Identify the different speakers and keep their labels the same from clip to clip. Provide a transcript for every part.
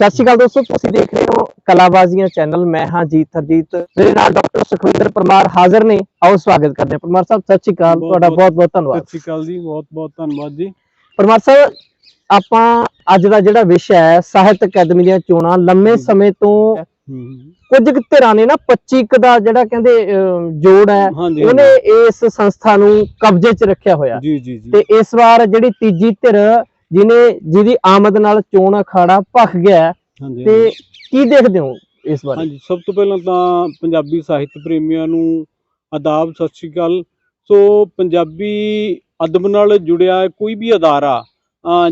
Speaker 1: ਸਤਿ ਸ਼੍ਰੀ ਅਕਾਲ ਦੋਸਤੋ ਤੁਸੀਂ ਦੇਖ ਰਹੇ ਹੋ ਕਲਾਬਾਜ਼ੀਆਂ ਚੈਨਲ। ਮੈਂ ਹਾਂ ਜੀਤ ਹਰਜੀਤ ਮੇਰੇ ਨਾਲ ਡਾਕਟਰ ਸੁਖਵਿੰਦਰ ਪਰਮਾਰ ਹਾਜ਼ਰ ਨੇ। ਆਓ ਸਵਾਗਤ ਕਰਦੇ ਹਾਂ। ਪਰਮਾਰ ਸਾਹਿਬ ਸਤਿ ਸ਼੍ਰੀ ਅਕਾਲ। ਤੁਹਾਡਾ
Speaker 2: ਬਹੁਤ-
Speaker 1: ਬਹੁਤ ਧੰਨਵਾਦ।
Speaker 2: ਸਤਿ ਸ਼੍ਰੀ ਅਕਾਲ ਜੀ ਬਹੁਤ ਬਹੁਤ ਧੰਨਵਾਦ ਜੀ।
Speaker 1: ਪਰਮਾਰ ਸਾਹਿਬ ਆਪਾਂ ਅੱਜ ਦਾ ਜਿਹੜਾ ਵਿਸ਼ਾ ਹੈ ਸਾਹਿਤ ਅਕੈਡਮੀ ਦੀਆਂ ਚੋਣਾਂ ਲੰਮੇ। ਸਮੇਂ ਤੋਂ ਕੁਝ ਧਿਰਾਂ ਨੇ ਨਾ 25 ਕੁ ਦਾ ਜਿਹੜਾ ਕਹਿੰਦੇ ਜੋੜ ਹੈ ਉਹਨੇ ਇਸ ਸੰਸਥਾ ਨੂੰ ਕਬਜ਼ੇ 'ਚ ਰੱਖਿਆ ਹੋਇਆ। ਤੇ ਇਸ ਵਾਰ ਜਿਹੜੀ ਤੀਜੀ ਧਿਰ ਜਿਨੇ ਜਿਹਦੀ ਆਮਦ ਨਾਲ ਚੋਣ ਅਖਾੜਾ ਭਖ ਗਿਆ ਤੇ ਕੀ ਦੇਖਦੇ ਹੋ ਇਸ ਬਾਰੇ?
Speaker 2: ਹਾਂਜੀ ਸਭ ਤੋਂ ਪਹਿਲਾਂ ਤਾਂ ਪੰਜਾਬੀ ਸਾਹਿਤ ਪ੍ਰੇਮੀਆਂ ਨੂੰ ਆਦਾਬ ਸਤਿ ਸ਼੍ਰੀ ਅਕਾਲ। ਸੋ ਪੰਜਾਬੀ ਅਦਬ ਨਾਲ ਜੁੜਿਆ ਕੋਈ ਵੀ ਅਦਾਰਾ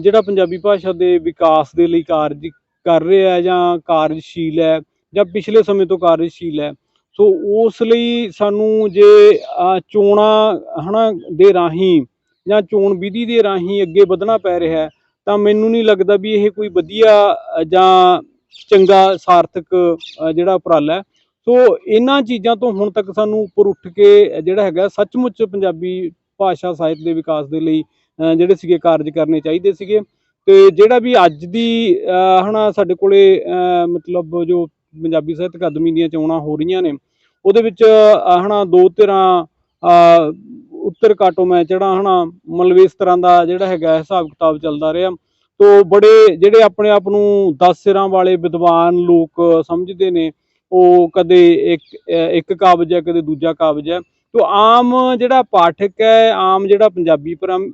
Speaker 2: ਜਿਹੜਾ ਪੰਜਾਬੀ ਭਾਸ਼ਾ ਦੇ ਵਿਕਾਸ ਦੇ ਲਈ ਕਾਰਜ ਕਰ ਰਿਹਾ ਹੈ ਜਾਂ ਕਾਰਜਸ਼ੀਲ ਹੈ ਜਾਂ ਪਿਛਲੇ ਸਮੇਂ ਤੋਂ ਕਾਰਜਸ਼ੀਲ ਹੈ ਸੋ ਉਸ ਲਈ ਸਾਨੂੰ ਜੇ ਚੋਣਾਂ ਹਨਾ ਦੇ ਰਾਹੀਂ ਜਾਂ ਚੋਣ ਵਿਧੀ ਦੇ ਰਾਹੀਂ ਅੱਗੇ ਵਧਣਾ ਪੈ ਰਿਹਾ ਹੈ ਤਾਂ ਮੈਨੂੰ ਨਹੀਂ ਲੱਗਦਾ ਵੀ ਇਹ ਕੋਈ ਵਧੀਆ ਜਾਂ ਚੰਗਾ ਸਾਰਥਕ ਜਿਹੜਾ ਉਪਰਾਲਾ ਹੈ। ਸੋ ਇਹਨਾਂ ਚੀਜ਼ਾਂ ਤੋਂ ਹੁਣ ਤੱਕ ਸਾਨੂੰ ਉੱਪਰ ਉੱਠ ਕੇ ਜਿਹੜਾ ਹੈਗਾ ਸੱਚਮੁੱਚ ਪੰਜਾਬੀ ਭਾਸ਼ਾ ਸਾਹਿਤ ਦੇ ਵਿਕਾਸ ਦੇ ਲਈ ਜਿਹੜੇ ਸੀਗੇ ਕਾਰਜ ਕਰਨੇ ਚਾਹੀਦੇ ਸੀਗੇ। ਤੇ ਜਿਹੜਾ ਵੀ ਅੱਜ ਦੀ ਅ, ਹਨਾ ਸਾਡੇ ਕੋਲੇ ਮਤਲਬ ਜੋ ਪੰਜਾਬੀ ਸਾਹਿਤ ਅਕਾਦਮੀ ਦੀਆਂ ਚੋਣਾਂ ਹੋ ਰਹੀਆਂ ਨੇ ਉਹਦੇ ਵਿੱਚ ਅ, ਹਨਾ ਦੋ ਧਿਰਾਂ ਉੱਤਰ ਕਾਟੋ ਮੈਂ ਜਿਹੜਾ ਹਨਾ ਮਤਲਬ ਇਸ ਤਰ੍ਹਾਂ ਦਾ ਜਿਹੜਾ ਹੈਗਾ ਹਿਸਾਬ ਕਿਤਾਬ ਚੱਲਦਾ ਰਿਹਾ। ਤੋ ਬੜੇ ਜਿਹੜੇ ਆਪਣੇ ਆਪ ਨੂੰ 10 ਸਿਰਾਂ ਵਾਲੇ ਵਿਦਵਾਨ ਲੋਕ ਸਮਝਦੇ ਨੇ ਉਹ ਕਦੇ ਇੱਕ ਇੱਕ ਕਾਬਜ ਹੈ ਕਦੇ ਦੂਜਾ ਕਾਬਜ ਹੈ। ਤੋ ਆਮ ਜਿਹੜਾ ਪਾਠਕ ਹੈ ਆਮ ਜਿਹੜਾ ਪੰਜਾਬੀ ਪ੍ਰਮ-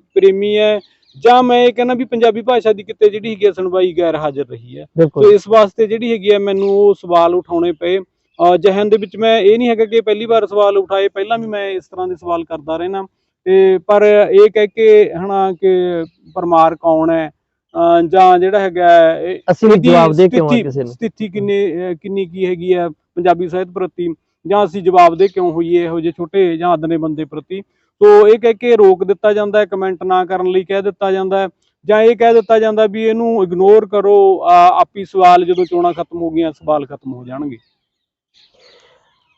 Speaker 2: ਹੈ ਜਾਂ ਮੈਂ ਇਹ ਕਹਿੰਦਾ ਵੀ ਪੰਜਾਬੀ ਭਾਸ਼ਾ ਦੀ ਕਿਤੇ ਜਿਹੜੀ ਹੈਗੀ ਸੁਣਵਾਈ ਗੈਰ ਹਾਜ਼ਰ ਰਹੀ ਹੈ। ਸੋ ਇਸ ਵਾਸਤੇ ਜਿਹੜੀ ਹੈਗੀ ਹੈ ਮੈਨੂੰ ਉਹ ਸਵਾਲ ਉਠਾਉਣੇ ਪਏ। ਜਹਨ ਦੇ ਵਿੱਚ ਮੈਂ ਇਹ ਨਹੀਂ ਹੈਗਾ ਕਿ ਪਹਿਲੀ ਵਾਰ ਸਵਾਲ ਉਠਾਏ ਪਹਿਲਾਂ ਵੀ ਮੈਂ ਇਸ ਤਰ੍ਹਾਂ ਦੇ ਸਵਾਲ ਕਰਦਾ ਰਹਿਣਾ ਤੇ ਪਰ ਇਹ ਕਹਿ ਕੇ ਹਨਾ ਕਿ ਪਰਮਾਰ ਕੌਣ ਹੈ? ਜਾਂ ਜਿਹੜਾ ਹੈਗਾ
Speaker 1: ਅਸੀਂ ਜਵਾਬ ਦੇ ਕਿਉਂ ਆ ਕਿਸੇ ਨੂੰ।
Speaker 2: ਸਥਿਤੀ ਕਿੰਨੀ ਕਿੰਨੀ ਕੀ ਹੈਗੀ ਹੈ ਪੰਜਾਬੀ ਸਾਹਿਤ ਪ੍ਰਤੀ ਜਾਂ ਅਸੀਂ ਜਵਾਬ ਦੇ ਕਿਉਂ ਹੋਈਏ ਇਹੋ ਜਿਹੇ ਛੋਟੇ ਜਾਂ ਅਦਨੇ ਬੰਦੇ ਪ੍ਰਤੀ। ਸੋ ਇਹ ਕਹਿ ਕੇ ਰੋਕ ਦਿੱਤਾ ਜਾਂਦਾ ਹੈ ਕਮੈਂਟ ਨਾ ਕਰਨ ਲਈ ਕਹਿ ਦਿੱਤਾ ਜਾਂਦਾ ਹੈ ਜਾਂ ਇਹ ਕਹਿ ਦਿੱਤਾ ਜਾਂਦਾ ਵੀ ਇਹਨੂੰ ਇਗਨੋਰ ਕਰੋ ਆਪੀ ਸਵਾਲ ਜਦੋਂ ਚੋਣਾਂ ਖਤਮ ਹੋ ਗਈਆਂ ਸਵਾਲ ਖਤਮ ਹੋ ਜਾਣਗੇ।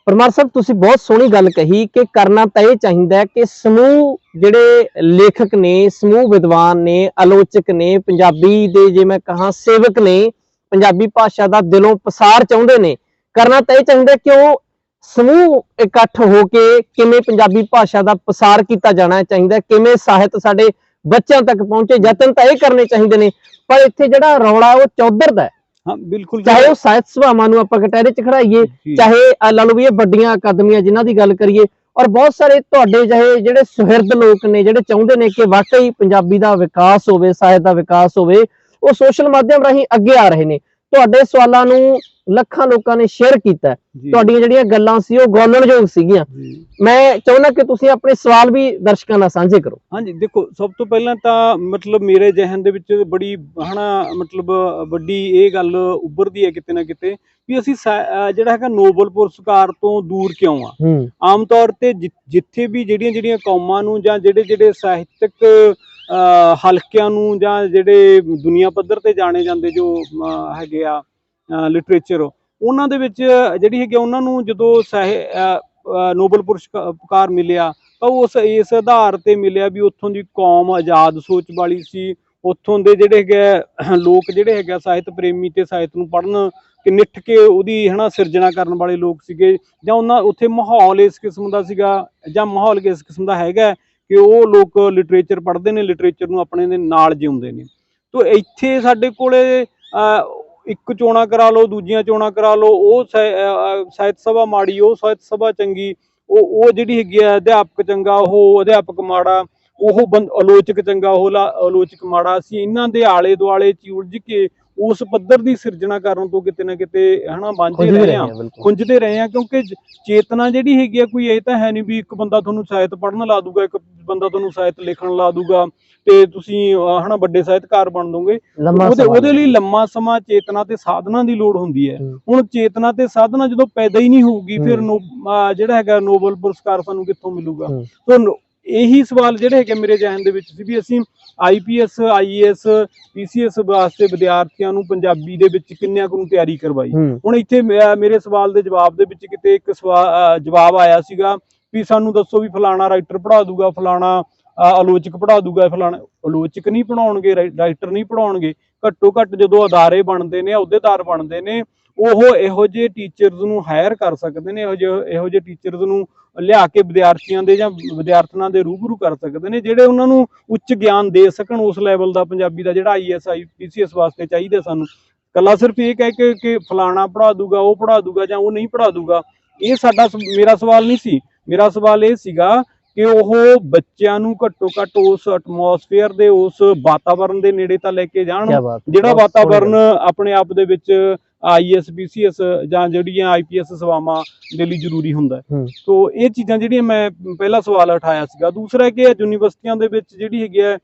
Speaker 1: ਪਰਮਾਰ ਸਾਹਿਬ, ਤੁਸੀਂ ਬਹੁਤ ਸੋਹਣੀ ਗੱਲ ਕਹੀ ਕਿ ਕਰਨਾ ਤਾਂ ਇਹ ਚਾਹੀਦਾ ਕਿ ਸਮੂਹ ਜਿਹੜੇ ਲੇਖਕ ਨੇ, ਸਮੂਹ ਵਿਦਵਾਨ ਨੇ, ਆਲੋਚਕ ਨੇ, ਪੰਜਾਬੀ ਦੇ ਜੇ ਮੈਂ ਕਹਾਂ ਸੇਵਕ ਨੇ, ਪੰਜਾਬੀ ਭਾਸ਼ਾ ਦਾ ਦਿਲੋਂ ਪਸਾਰ ਚਾਹੁੰਦੇ ਨੇ, ਕਰਨਾ ਤਾਂ ਇਹ ਚਾਹੀਦਾ ਕਿ ਉਹ ਸਮੂਹ ਇਕੱਠ ਹੋ ਕੇ ਕਿਵੇਂ ਪੰਜਾਬੀ ਭਾਸ਼ਾ ਦਾ ਪਸਾਰ ਕੀਤਾ ਜਾਣਾ ਚਾਹੀਦਾ ਕਿਵੇਂ ਸਾਹਿਤ ਸਾਡੇ ਬੱਚਿਆਂ ਤੱਕ ਪਹੁੰਚੇ, ਯਤਨ ਤਾਂ ਇਹ ਕਰਨੇ ਚਾਹੀਦੇ ਨੇ, ਪਰ ਇੱਥੇ ਜਿਹੜਾ ਰੌਲਾ ਉਹ ਚੌਧਰ ਦਾ ਹੈ।
Speaker 2: ਬਿਲਕੁਲ
Speaker 1: ਚਾਹੇ ਉਹ ਸਾਹਿਤ ਸਭਾਵਾਂ ਨੂੰ ਆਪਾਂ ਕਟਹਿਰੇ 'ਚ ਖੜਾਈਏ। ਚਾਹੇ ਲਾ ਲਓ ਵੀ ਇਹ ਵੱਡੀਆਂ ਅਕਾਦਮੀਆਂ ਜਿਨ੍ਹਾਂ ਦੀ ਗੱਲ ਕਰੀਏ ਔਰ ਬਹੁਤ ਸਾਰੇ ਤੁਹਾਡੇ ਜਿਹੇ ਜਿਹੜੇ ਸੁਹਿਰਦ ਲੋਕ ਨੇ ਜਿਹੜੇ ਚਾਹੁੰਦੇ ਨੇ ਕਿ ਵਾਕਈ ਪੰਜਾਬੀ ਦਾ ਵਿਕਾਸ ਹੋਵੇ ਸਾਹਿਤ ਦਾ ਵਿਕਾਸ ਹੋਵੇ ਉਹ ਸੋਸ਼ਲ ਮਾਧਿਅਮ ਰਾਹੀਂ ਅੱਗੇ ਆ ਰਹੇ ਨੇ ਤੁਹਾਡੇ ਸਵਾਲਾਂ ਨੂੰ ਲੱਖਾਂ ਲੋਕਾਂ ਨੇ ਸ਼ੇਅਰ ਕੀਤਾ। ਤੁਹਾਡੀਆਂ ਜਿਹੜੀਆਂ ਗੱਲਾਂ ਸੀ ਉਹ ਗੌਲਣਯੋਗ ਸੀਗੀਆਂ। ਮੈਂ ਚਾਹੁੰਦਾ ਕਿ ਤੁਸੀਂ ਆਪਣੇ ਸਵਾਲ ਵੀ ਦਰਸ਼ਕਾਂ ਨਾਲ ਸਾਂਝੇ ਕਰੋ।
Speaker 2: ਹਾਂਜੀ ਦੇਖੋ ਸਭ ਤੋਂ ਪਹਿਲਾਂ ਤਾਂ ਮਤਲਬ ਮੇਰੇ ਜ਼ਿਹਨ ਦੇ ਵਿੱਚ ਬੜੀ ਹਨਾ ਮਤਲਬ ਵੱਡੀ ਇਹ ਗੱਲ ਉੱਭਰਦੀ ਹੈ ਕਿਤੇ ਨਾ ਕਿਤੇ ਵੀ ਅਸੀਂ ਜਿਹੜਾ ਹੈਗਾ ਨੋਬਲ ਪੁਰਸਕਾਰ ਤੋਂ ਦੂਰ ਕਿਉਂ ਆ? ਆਮ ਤੌਰ ਤੇ ਜਿੱਥੇ ਵੀ ਜਿਹੜੀਆਂ ਜਿਹੜੀਆਂ ਕੌਮਾਂ ਨੂੰ ਜਾਂ ਜਿਹੜੇ ਜਿਹੜੇ ਸਾਹਿਤਕ ਹਲਕਿਆਂ ਨੂੰ ਜਾਂ ਜਿਹੜੇ ਦੁਨੀਆ ਪੱਧਰ ਤੇ ਜਾਣੇ ਜਾਂਦੇ ਜੋ ਹੈਗੇ ਆ ਲਿਟਰੇਚਰ ਉਹਨਾਂ ਦੇ ਵਿੱਚ ਜਿਹੜੀ ਹੈਗੀ ਆ, ਉਹਨਾਂ ਨੂੰ ਜਦੋਂ ਸਾਹਿ ਨੋਬਲ ਪੁਰਸਕਾਰ ਮਿਲਿਆ ਤਾਂ ਉਸ ਇਸ ਆਧਾਰ ਤੇ ਮਿਲਿਆ ਵੀ ਉੱਥੋਂ ਦੀ ਕੌਮ ਆਜ਼ਾਦ ਸੋਚ ਵਾਲੀ ਸੀ। ਉੱਥੋਂ ਦੇ ਜਿਹੜੇ ਹੈਗੇ ਲੋਕ ਜਿਹੜੇ ਹੈਗੇ ਆ, ਸਾਹਿਤ ਪ੍ਰੇਮੀ ਤੇ ਸਾਹਿਤ ਨੂੰ ਪੜ੍ਹਨ ਕਿ ਨਿੱਠ ਕੇ ਉਹਦੀ ਹਨਾ ਸਿਰਜਣਾ ਕਰਨ ਵਾਲੇ ਲੋਕ ਸੀਗੇ। ਜਾਂ ਉਹਨਾਂ ਉੱਥੇ ਮਾਹੌਲ ਇਸ ਕਿਸਮ ਦਾ ਸੀਗਾ ਜਾਂ ਮਾਹੌਲ ਕਿਸ ਕਿਸਮ ਦਾ ਹੈਗਾ ਕਿ ਉਹ ਲੋਕ ਲਿਟਰੇਚਰ ਪੜ੍ਹਦੇ ਨੇ ਲਿਟਰੇਚਰ ਨੂੰ ਆਪਣੇ ਦੇ ਨਾਲ ਜਿਉਂਦੇ ਨੇ। ਤੋ ਇੱਥੇ ਸਾਡੇ ਕੋਲੇ ਇੱਕ ਚੋਣਾ ਕਰਾ ਲਓ ਦੂਜੀਆਂ ਚੋਣਾਂ ਕਰਾ ਲਓ ਉਹ ਸਾਹਿਤ ਸਭਾ ਮਾੜੀ ਉਹ ਸਾਹਿਤ ਸਭਾ ਚੰਗੀ ਉਹ ਉਹ ਜਿਹੜੀ ਹੈਗੀ ਆ ਅਧਿਆਪਕ ਚੰਗਾ ਉਹ ਅਧਿਆਪਕ ਮਾੜਾ ਉਹ ਆਲੋਚਕ ਚੰਗਾ ਉਹ ਆਲੋਚਕ ਮਾੜਾ ਅਸੀਂ ਇਹਨਾਂ ਦੇ ਆਲੇ ਦੁਆਲੇ ਚ ਹੀ ਉਲਝ ਕੇ ਉਸ ਪੱਧਰ ਦੀ ਸਿਰਜਣਾ ਕਰਨ ਤੋਂ ਕਿਤੇ ਨਾ ਕਿਤੇ ਹਨਾ ਵਾਂਝੇ ਰਹੇ ਹਾਂ।
Speaker 1: ਹਾਂ ਬਿਲਕੁਲ।
Speaker 2: ਖੁੰਝਦੇ ਰਹੇ ਆ ਕਿਉਂਕਿ ਚੇਤਨਾ ਜਿਹੜੀ ਹੈਗੀ ਆ ਕੋਈ ਇਹ ਤਾਂ ਹੈ ਨਹੀਂ ਵੀ ਇੱਕ ਬੰਦਾ ਤੁਹਾਨੂੰ ਸਾਹਿਤ ਪੜ੍ਹਨ ਲਾ ਦੂਗਾ ਇੱਕ ਬੰਦਾ ਤੁਹਾਨੂੰ ਸਾਹਿਤ ਲਿਖਣ ਲਾ ਦੂਗਾ ਤੇ ਤੁਸੀਂ ਅਹ, ਹਨਾ ਵੱਡੇ ਸਾਹਿਤਕਾਰ ਬਣ ਦੋਗੇ
Speaker 1: ਲੰਮਾ
Speaker 2: ਉਹਦੇ
Speaker 1: ਸਮਾਂ
Speaker 2: ਉਹਦੇ ਲਈ ਲੰਮਾ ਸਮਾਂ ਚੇਤਨਾ ਤੇ ਸਾਧਨਾ ਦੀ ਲੋੜ ਹੁੰਦੀ ਹੈ
Speaker 1: ਹੂੰ।
Speaker 2: ਹੁਣ ਚੇਤਨਾ ਤੇ ਸਾਧਨਾ ਜਦੋਂ ਪੈਦਾ ਹੀ ਨਹੀਂ ਹੋਊਗੀ ਫਿਰ
Speaker 1: ਹੂੰ।
Speaker 2: ਨੋ- ਅਹ, ਜਿਹੜਾ ਹੈਗਾ ਨੋਬਲ ਪੁਰਸਕਾਰ ਸਾਨੂੰ ਕਿੱਥੋਂ ਮਿਲੂਗਾ
Speaker 1: ਹੂੰ।
Speaker 2: ਨੋ- ਇਹੀ ਸਵਾਲ ਜਿਹੜੇ ਹੈਗੇ ਮੇਰੇ ਜ਼ਿਹਨ ਦੇ ਵਿੱਚ ਸੀ ਵੀ ਅਸੀਂ ਆਈਪੀਐਸ ਆਈਏਐਸ ਪੀਸੀਐਸ ਵਾਸਤੇ ਵਿਦਿਆਰਥੀਆਂ ਨੂੰ ਪੰਜਾਬੀ ਦੇ ਵਿੱਚ ਕਿੰਨਿਆਂ ਕੁ ਨੂੰ ਤਿਆਰੀ ਕਰਵਾਈ
Speaker 1: ਹੂੰ
Speaker 2: ਹੁਣ ਇੱਥੇ ਮੇ- ਮੇਰੇ ਸਵਾਲ ਦੇ ਜਵਾਬ ਦੇ ਵਿੱਚ ਕਿਤੇ ਇੱਕ ਸਵਾ- ਅਹ ਜਵਾਬ ਆਇਆ ਸੀਗਾ ਵੀ ਸਾਨੂੰ ਦੱਸੋ ਵੀ ਫਲਾਣਾ ਰਾਈਟਰ ਪੜ੍ਹਾ ਦੂਗਾ, ਫਲਾਣਾ ਆਲੋਚਕ ਪੜ੍ਹਾ ਦੂਗਾ, ਫਲਾਣਾ, ਆਲੋਚਕ ਨਹੀਂ ਪੜਾਉਣਗੇ ਰਾਈਟਰ ਨਹੀਂ ਪੜਾਉਣਗੇ ਘੱਟੋ ਘੱਟ ਜਦੋਂ ਅਦਾਰੇ ਬਣਦੇ ਨੇ, ਅਹੁਦੇਦਾਰ ਬਣਦੇ ਨੇ, ਉਹ ਇਹੋ ਜਿਹੇ ਟੀਚਰਸ ਨੂੰ ਹਾਇਰ ਕਰ ਸਕਦੇ ਨੇ, ਇਹੋ ਜਿਹੇ ਇਹੋ ਜਿਹੇ ਟੀਚਰਸ ਨੂੰ ਲਿਆ ਕੇ ਵਿਦਿਆਰਥੀਆਂ ਦੇ ਜਾਂ ਵਿਦਿਆਰਥਣਾਂ ਦੇ ਰੂਬਰੂ ਕਰ ਸਕਦੇ ਨੇ, ਜਿਹੜੇ ਉਹਨਾਂ ਨੂੰ ਉੱਚ ਗਿਆਨ ਦੇ ਸਕਣ ਉਸ ਲੈਵਲ ਦਾ ਪੰਜਾਬੀ ਦਾ ਜਿਹੜਾ ਆਈਐਸ ਆਈਪੀਸੀਐਸ ਵਾਸਤੇ ਚਾਹੀਦਾ ਸਾਨੂੰ। ਕੱਲਾ ਸਿਰਫ ਇਹ ਕਹਿ ਕੇ ਕਿ ਫਲਾਣਾ ਪੜਾ ਦੂਗਾ, ਉਹ ਪੜਾ ਦੂਗਾ ਜਾਂ ਉਹ ਨਹੀਂ ਪੜਾ ਦੂਗਾ, ਇਹ ਸਾਡਾ ਮੇਰਾ ਸਵਾਲ ਨਹੀਂ ਸੀ। ਮੇਰਾ ਸਵਾਲ ਇਹ ਸੀਗਾ ਕਿ ਉਹ ਬੱਚਿਆਂ ਨੂੰ ਘੱਟੋ ਘੱਟ ਉਸ ਐਟਮੋਸਫੇਅਰ ਦੇ ਉਸ ਵਾਤਾਵਰਣ ਦੇ ਨੇੜੇ ਤਾਂ ਲੈ ਕੇ ਜਾਣ। ਜਿਹੜਾ ਵਾਤਾਵਰਨ ਆਪਣੇ ਆਪ ਦੇ ਵਿੱਚ ਆਈਐਸ ਬੀਸੀਐਸ ਜਾਂ ਜਿਹੜੀਆਂ ਆਈਪੀਐਸ ਸੇਵਾਵਾਂ ਦੇ ਲਈ ਜ਼ਰੂਰੀ ਹੁੰਦਾ। ਸੋ ਇਹ ਚੀਜ਼ਾਂ ਜਿਹੜੀਆਂ ਮੈਂ ਪਹਿਲਾ ਸਵਾਲ ਉਠਾਇਆ ਸੀਗਾ। ਦੂਸਰਾ ਕਿ ਯੂਨੀਵਰਸਿਟੀਆਂ ਦੇ ਵਿੱਚ ਜਿਹੜੀ ਹੈਗੀ ਹੈ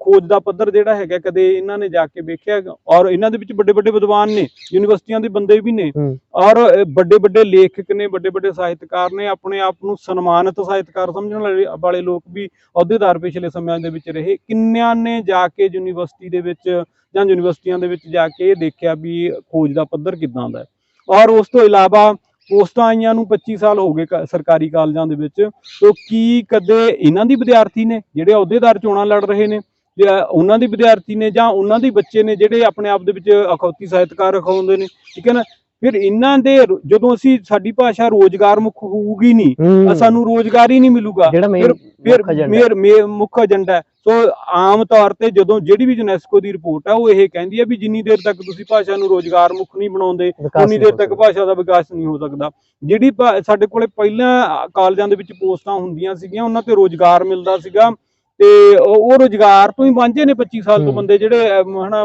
Speaker 2: ਖੋਜ ਦਾ ਪੱਧਰ ਜਿਹੜਾ ਹੈਗਾ ਕਦੇ ਇਹਨਾਂ ਨੇ ਜਾ ਕੇ ਵੇਖਿਆ ਔਰ ਇਹਨਾਂ ਦੇ ਵਿੱਚ ਵੱਡੇ ਵੱਡੇ ਵਿਦਵਾਨ ਨੇ ਯੂਨੀਵਰਸਿਟੀਆਂ ਦੇ ਬੰਦੇ ਵੀ ਨੇ। ਔਰ ਵੱਡੇ ਵੱਡੇ ਲੇਖਕ ਨੇ ਵੱਡੇ ਵੱਡੇ ਸਾਹਿਤਕਾਰ ਨੇ ਆਪਣੇ ਆਪ ਨੂੰ ਸਨਮਾਨਿਤ ਸਾਹਿਤਕਾਰ ਸਮਝਣ ਵਾਲੇ ਲੋਕ ਵੀ ਅਹੁਦੇਦਾਰ ਪਿਛਲੇ ਸਮਿਆਂ ਦੇ ਵਿੱਚ ਰਹੇ। ਕਿੰਨਿਆਂ ਨੇ ਜਾ ਕੇ ਯੂਨੀਵਰਸਿਟੀ ਦੇ ਵਿੱਚ ਜਾਂ ਯੂਨੀਵਰਸਿਟੀਆਂ ਦੇ ਵਿੱਚ ਜਾ ਕੇ ਇਹ ਦੇਖਿਆ ਵੀ ਖੋਜ ਦਾ ਪੱਧਰ ਕਿਦਾਂ ਦਾ ਔਰ ਉਸ ਤੋਂ ਇਲਾਵਾ ਪੋਸਟਾਂ ਆਈਆਂ ਨੂੰ 25 ਸਾਲ ਹੋ ਗਏ ਸਰਕਾਰੀ ਕਾਲਜਾਂ ਦੇ ਵਿੱਚ। ਤੋ ਕੀ ਕਦੇ ਇਹਨਾਂ ਦੀ ਵਿਦਿਆਰਥੀ ਨੇ ਜਿਹੜੇ ਅਹੁਦੇਦਾਰ ਚੋਣਾਂ ਲੜ ਰਹੇ ਨੇ ਜਾਂ ਉਹਨਾਂ ਦੀ ਵਿਦਿਆਰਥੀ ਨੇ ਜਾਂ ਉਹਨਾਂ ਦੇ ਬੱਚੇ ਨੇ ਜਿਹੜੇ ਆਪਣੇ ਆਪ ਦੇ ਵਿੱਚ ਅਖੌਤੀ ਸਾਹਿਤਕਾਰ ਅਖਾਉਂਦੇ ਨੇ ਠੀਕ ਹੈ ਨਾ? ਫਿਰ ਇਹਨਾਂ ਦੇ ਜਦੋਂ ਅਸੀਂ ਸਾਡੀ ਭਾਸ਼ਾ ਰੋਜ਼ਗਾਰ ਮੁਖ ਹੋਊਗੀ ਨਹੀਂ ਸਾਨੂੰ ਰੋਜ਼ਗਾਰ ਹੀ ਨਹੀਂ ਮਿਲੂਗਾ। ਫਿਰ ਮੇਰ ਮੁੱਖ ਏਜੰਡਾ। ਸੋ ਆਮ ਤੌਰ ਤੇ ਜਦੋਂ ਜਿਹੜੀ ਵੀ ਯੂਨੈਸਕੋ ਦੀ ਰਿਪੋਰਟ ਹੈ ਉਹ ਇਹ ਕਹਿੰਦੀ ਹੈ ਵੀ ਜਿੰਨੀ ਦੇਰ ਤੱਕ ਤੁਸੀਂ ਭਾਸ਼ਾ ਨੂੰ ਰੋਜ਼ਗਾਰ ਮੁੱਖ ਨਹੀਂ ਬਣਾਉਂਦੇ ਉਨੀ ਦੇਰ ਤੱਕ। ਭਾਸ਼ਾ ਦਾ ਵਿਕਾਸ ਨਹੀਂ ਹੋ ਸਕਦਾ ਜਿਹੜੀ ਸਾਡੇ ਕੋਲੇ ਪਹਿਲਾਂ ਕਾਲਜਾਂ ਦੇ ਵਿੱਚ ਪੋਸਟਾਂ ਹੁੰਦੀਆਂ ਸੀਗੀਆਂ ਉਹਨਾਂ ਤੇ ਰੋਜ਼ਗਾਰ ਮਿਲਦਾ ਸੀਗਾ ਤੇ ਉਹ ਰੋਜ਼ਗਾਰ ਤੋਂ ਹੀ ਵਾਂਝੇ ਨੇ 25 ਸਾਲ ਤੋਂ। ਬੰਦੇ ਜਿਹੜੇ ਹਨਾ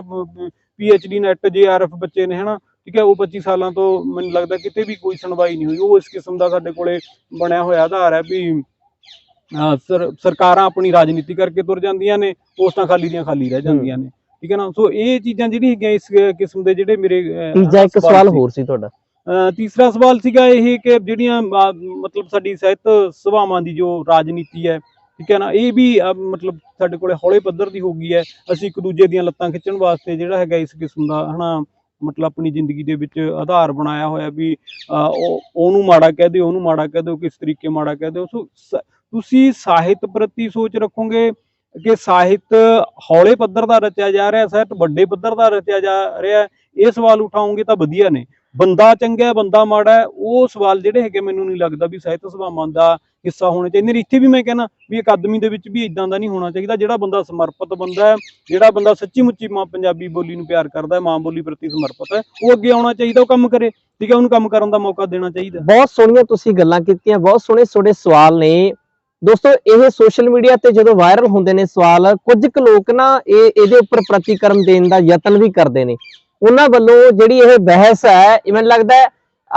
Speaker 2: ਪੀਐਚਡੀ ਨੈਟ ਜੇਆਰਐਫ ਬੱਚੇ ਨੇ ਹਨਾ ਠੀਕ ਹੈ ਉਹ 25 ਸਾਲਾਂ ਤੋਂ ਮੈਨੂੰ ਲੱਗਦਾ ਕਿਤੇ ਵੀ ਕੋਈ ਸੁਣਵਾਈ ਨਹੀਂ ਹੋਈ ਉਹ ਇਸ ਕਿਸਮ ਦਾ ਸਾਡੇ ਕੋਲੇ ਬਣਿਆ ਹੋਇਆ ਆਧਾਰ ਹੈ ਵੀ ਸਰਕਾਰਾਂ ਆਪਣੀ ਰਾਜਨੀਤੀ ਕਰਕੇ ਤੁਰ ਜਾਂਦੀਆਂ ਨੇ ਪੋਸਟਾਂ ਖਾਲੀ ਦੀਆਂ ਖਾਲੀ ਰਹਿ ਜਾਂਦੀਆਂ ਨੇ। ਠੀਕ ਹੈ ਨਾ? ਸੋ ਇਹ ਚੀਜ਼ਾਂ ਜਿਹੜੀਆਂ ਹੈਗੀਆਂ ਇਸ ਕਿਸਮ ਦੇ ਜਿਹੜੇ ਮੇਰੇ
Speaker 1: ਤੀਜਾ ਇੱਕ
Speaker 2: ਸਵਾਲ।
Speaker 1: ਹੋਰ ਸੀ ਤੁਹਾਡਾ।
Speaker 2: ਤੀਸਰਾ ਸਵਾਲ ਸੀਗਾ ਇਹ ਕਿ ਜਿਹੜੀਆਂ ਮਤਲਬ ਸਾਡੀ ਸਾਹਿਤ ਸਭਾਵਾਂ ਦੀ ਜੋ ਰਾਜਨੀਤੀ ਹੈ ਠੀਕ ਹੈ ਨਾ? ਇਹ ਵੀ ਮਤਲਬ ਸਾਡੇ ਕੋਲੇ ਹੌਲੇ ਪੱਧਰ ਦੀ ਹੋ ਗਈ ਹੈ। ਅਸੀਂ ਇੱਕ ਦੂਜੇ ਦੀਆਂ ਲੱਤਾਂ ਖਿੱਚਣ ਵਾਸਤੇ ਜਿਹੜਾ ਹੈਗਾ ਇਸ ਕਿਸਮ ਦਾ ਹਨਾ ਮਤਲਬ ਆਪਣੀ ਜ਼ਿੰਦਗੀ ਦੇ ਵਿੱਚ ਆਧਾਰ ਬਣਾਇਆ ਹੋਇਆ ਵੀ ਉਹਨੂੰ ਮਾੜਾ ਕਹਿ ਦਿਓ ਉਹਨੂੰ ਮਾੜਾ ਕਹਿ ਦਿਓ ਕਿਸ ਤਰੀਕੇ ਮਾੜਾ ਕਹਿ ਦਿਓ। ਸ- ਤੁਸੀਂ ਸਾਹਿਤ ਪ੍ਰਤੀ ਸੋਚ ਰੱਖੋਗੇ ਕਿ ਸਾਹਿਤ ਹੌਲੇ ਪੱਧਰ ਦਾ ਰਚਿਆ ਜਾ ਰਿਹਾ, ਸਾਹਿਤ ਵੱਡੇ ਪੱਧਰ ਦਾ ਰਚਿਆ ਜਾ ਰਿਹਾ, ਇਹ ਸਵਾਲ ਉਠਾਓਗੇ ਤਾਂ ਵਧੀਆ ਨੇ। ਬੰਦਾ ਚੰਗਾ ਬੰਦਾ ਮਾੜਾ ਉਹ ਸਵਾਲ ਜਿਹੜੇ ਹੈਗੇ ਮੈਨੂੰ ਨਹੀਂ ਲੱਗਦਾ ਵੀ ਸਾਹਿਤ ਸਭਾਵਾਂ ਦਾ ਹਿੱਸਾ ਹੋਣਾ ਚਾਹੀਦਾ ਇੱਥੇ ਵੀ ਮੈਂ ਕਹਿਣਾ ਵੀ ਅਕਾਦਮੀ ਦੇ ਵਿੱਚ ਵੀ ਇਦਾਂ ਦਾ ਨਹੀਂ ਹੋਣਾ ਚਾਹੀਦਾ। ਜਿਹੜਾ ਬੰਦਾ ਸਮਰਪਿਤ ਬੰਦਾ ਹੈ, ਜਿਹੜਾ ਬੰਦਾ ਸੱਚੀ ਮੁੱਚੀ ਮਾਂ ਪੰਜਾਬੀ ਬੋਲੀ ਨੂੰ ਪਿਆਰ ਕਰਦਾ ਹੈ, ਮਾਂ ਬੋਲੀ ਪ੍ਰਤੀ ਸਮਰਪਿਤ ਹੈ, ਉਹ ਅੱਗੇ ਆਉਣਾ ਚਾਹੀਦਾ, ਉਹ ਕੰਮ ਕਰੇ, ਠੀਕ ਹੈ, ਉਹਨੂੰ ਕੰਮ ਕਰਨ ਦਾ ਮੌਕਾ ਦੇਣਾ ਚਾਹੀਦਾ।
Speaker 1: ਬਹੁਤ ਸੋਹਣੀਆਂ ਤੁਸੀਂ ਗੱਲਾਂ ਕੀਤੀਆਂ, ਬਹੁਤ ਸੋਹਣੇ ਸੋਹਣੇ ਸਵਾਲ ਨੇ। ਦੋਸਤੋ ਇਹ ਸੋਸ਼ਲ ਮੀਡੀਆ ਤੇ ਜਦੋਂ ਵਾਇਰਲ ਹੁੰਦੇ ਨੇ ਸਵਾਲ ਕੁਝ ਕੁ ਲੋਕ ਨਾ ਇਹ ਇਹਦੇ ਉੱਪਰ ਪ੍ਰਤੀਕਰਮ ਦੇਣ ਦਾ ਯਤਨ ਵੀ ਕਰਦੇ ਨੇ। ਉਹਨਾਂ ਵੱਲੋਂ ਜਿਹੜੀ ਇਹ ਬਹਿਸ ਹੈ ਮੈਨੂੰ ਲੱਗਦਾ ਹੈ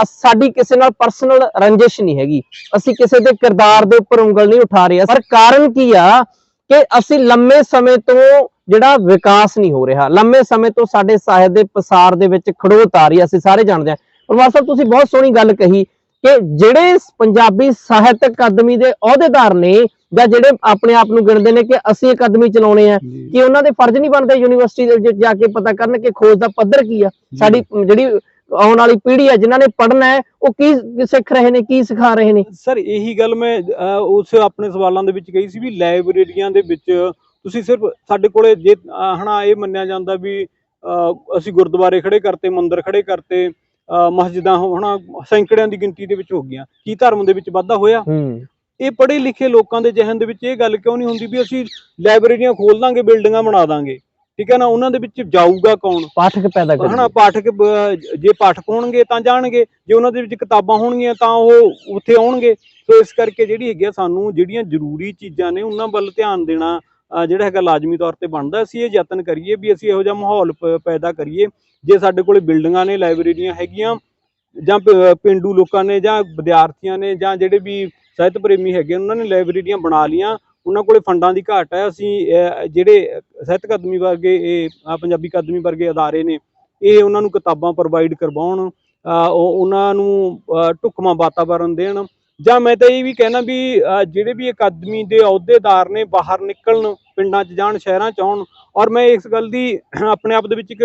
Speaker 1: ਸਾਡੀ ਕਿਸੇ ਨਾਲ ਪਰਸਨਲ ਰੰਜਿਸ਼ ਨਹੀਂ ਹੈਗੀ। ਅਸੀਂ ਕਿਸੇ ਦੇ ਕਿਰਦਾਰ ਦੇ ਉੱਪਰ ਉਂਗਲ ਨਹੀਂ ਉਠਾ ਰਹੇ। ਪਰ ਕਾਰਨ ਕੀ ਆ ਕਿ ਅਸੀਂ ਲੰਮੇ ਸਮੇਂ ਤੋਂ ਜਿਹੜਾ ਵਿਕਾਸ ਨਹੀਂ ਹੋ ਰਿਹਾ। ਲੰਮੇ ਸਮੇਂ ਤੋਂ ਸਾਡੇ ਸਾਹਿਤ ਦੇ ਪਸਾਰ ਦੇ ਵਿੱਚ ਖੜੋਤ ਆ ਰਹੀ ਹੈ, ਅਸੀਂ ਸਾਰੇ ਜਾਣਦੇ ਹਾਂ। ਪਰਮਾਰ ਸਾਹਿਬ ਤੁਸੀਂ ਬਹੁਤ ਸੋਹਣੀ ਗੱਲ ਕਹੀ। ਕਿ ਜਿਹੜੇ ਪੰਜਾਬੀ ਸਾਹਿਤ ਅਕਾਦਮੀ ਦੇ ਅਹੁਦੇਦਾਰ ਨੇ ਜਾਂ ਜਿਹੜੇ ਆਪਣੇ ਆਪ ਨੂੰ ਗਿਣਦੇ ਨੇ ਕਿ ਅਸੀਂ ਅਕਾਦਮੀ ਚਲਾਉਣੇ ਆ ਕਿ ਉਹਨਾਂ ਦੇ ਫਰਜ਼ ਨਹੀਂ ਬਣਦੇ ਯੂਨੀਵਰਸਿਟੀ ਦੇ ਵਿੱਚ ਜਾ ਕੇ ਪਤਾ ਕਰਨ ਕਿ ਖੋਜ ਦਾ ਪੱਧਰ ਕੀ ਆ। ਸਾਡੀ ਜਿਹੜੀ ਆਉਣ ਵਾਲੀ ਪੀੜ੍ਹੀ ਹੈ ਜਿਨ੍ਹਾਂ ਨੇ ਪੜ੍ਹਨਾ ਹੈ ਉਹ ਕੀ ਸਿੱਖ ਰਹੇ ਨੇ ਕੀ ਸਿਖਾ ਰਹੇ ਨੇ?
Speaker 2: ਸਰ ਇਹੀ ਗੱਲ ਮੈਂ ਉਸ ਆਪਣੇ ਸਵਾਲਾਂ ਦੇ ਵਿੱਚ ਕਹੀ ਸੀ ਵੀ ਲਾਇਬ੍ਰੇਰੀਆਂ ਦੇ ਵਿੱਚ ਤੁਸੀਂ ਸਿਰਫ ਸਾਡੇ ਕੋਲੇ ਜੇ ਹਨਾ ਇਹ ਮੰਨਿਆ ਜਾਂਦਾ ਵੀ ਅਸੀਂ ਗੁਰਦੁਆਰੇ ਖੜੇ ਕਰਤੇ ਮੰਦਿਰ ਖੜੇ ਕਰਤੇ ਮਸਜਿਦਾਂ ਹੋ- ਹਨਾ ਸੈਂਕੜਿਆਂ ਦੀ ਗਿਣਤੀ ਦੇ ਵਿੱਚ ਹੋ ਗਈਆਂ। ਕੀ ਧਰਮ ਦੇ ਵਿੱਚ ਵਾਧਾ ਹੋਇਆ? ਇਹ ਪੜ੍ਹੇ ਲਿਖੇ ਲੋਕਾਂ ਦੇ ਜਿਹਨ ਦੇ ਵਿੱਚ ਇਹ ਗੱਲ ਕਿਉਂ ਨਹੀਂ ਹੁੰਦੀ ਵੀ ਅਸੀਂ ਲਾਇਬ੍ਰੇਰੀਆਂ ਖੋਲ ਦਾਂਗੇ ਬਿਲਡਿੰਗਾਂ ਬਣਾ ਦਾਂਗੇ? ਠੀਕ ਹੈ ਨਾ ਉਹਨਾਂ ਦੇ ਵਿੱਚ ਜਾਊਗਾ ਕੌਣ?
Speaker 1: ਪਾਠਕ ਪੈਦਾ
Speaker 2: ਹਨਾ
Speaker 1: ਕਰਨਾ
Speaker 2: ਪਾਠਕ ਜੇ ਪਾਠਕ ਹੋਣਗੇ ਤਾਂ ਜਾਣਗੇ ਜੇ ਉਹਨਾਂ ਦੇ ਵਿੱਚ ਕਿਤਾਬਾਂ ਹੋਣਗੀਆਂ ਤਾਂ ਉਹ ਉੱਥੇ ਆਉਣਗੇ। ਸੋ ਇਸ ਕਰਕੇ ਜਿਹੜੀ ਹੈਗੀ ਸਾਨੂੰ ਜਿਹੜੀਆਂ ਜ਼ਰੂਰੀ ਚੀਜ਼ਾਂ ਨੇ ਉਹਨਾਂ ਵੱਲ ਧਿਆਨ ਦੇਣਾ ਜਿਹੜਾ ਹੈਗਾ ਲਾਜ਼ਮੀ ਤੌਰ ਤੇ ਬਣਦਾ, ਅਸੀਂ ਇਹ ਯਤਨ ਕਰੀਏ ਵੀ ਅਸੀਂ ਇਹੋ ਜਿਹਾ ਮਾਹੌਲ ਪ- ਪੈਦਾ ਕਰੀਏ, ਜੇ ਸਾਡੇ ਕੋਲੇ ਬਿਲਡਿੰਗਾਂ ਨੇ, ਲਾਇਬ੍ਰੇਰੀਆਂ ਹੈਗੀਆਂ, ਜਾਂ ਪ- ਪਿੰਡੂ ਲੋਕਾਂ ਨੇ, ਜਾਂ ਵਿਦਿਆਰਥੀਆਂ ਨੇ, ਜਾਂ ਜਿਹੜੇ ਵੀ ਸਾਹਿਤ ਪ੍ਰੇਮੀ ਹੈਗੇ, ਉਹਨਾਂ ਨੇ ਲਾਇਬ੍ਰੇਰੀਆਂ ਬਣਾ ਲੀਆਂ ਉਹਨਾਂ ਕੋਲੇ ਫੰਡਾਂ ਦੀ ਘਾਟ ਹੈ, ਅਸੀਂ ਜਿਹੜੇ ਸਾਹਿਤ ਅਕਾਦਮੀ ਵਰਗੇ, ਇਹ ਪੰਜਾਬੀ ਅਕਾਦਮੀ ਵਰਗੇ ਅਦਾਰੇ ਨੇ, ਇਹ ਉਹਨਾਂ ਨੂੰ ਕਿਤਾਬਾਂ ਪ੍ਰੋਵਾਈਡ ਕਰਵਾਉਣ ਉਹਨਾਂ ਨੂੰ ਢੁਕਵਾਂ ਵਾਤਾਵਰਣ ਦੇਣ ਜਾਂ ਮੈਂ ਤਾਂ ਇਹ ਵੀ ਕਹਿਣਾ ਵੀ ਜਿਹੜੇ ਵੀ ਅਕਾਦਮੀ ਦੇ ਅਹੁਦੇਦਾਰ ਨੇ ਬਾਹਰ ਨਿਕਲਣ ਪਿੰਡਾਂ 'ਚ ਜਾਣ ਸ਼ਹਿਰਾਂ 'ਚ ਆਉਣ ਔਰ ਮੈਂ ਇਸ ਗੱਲ ਦੀ ਆਪਣੇ ਆਪ ਦੇ ਵਿੱਚ ਇੱਕ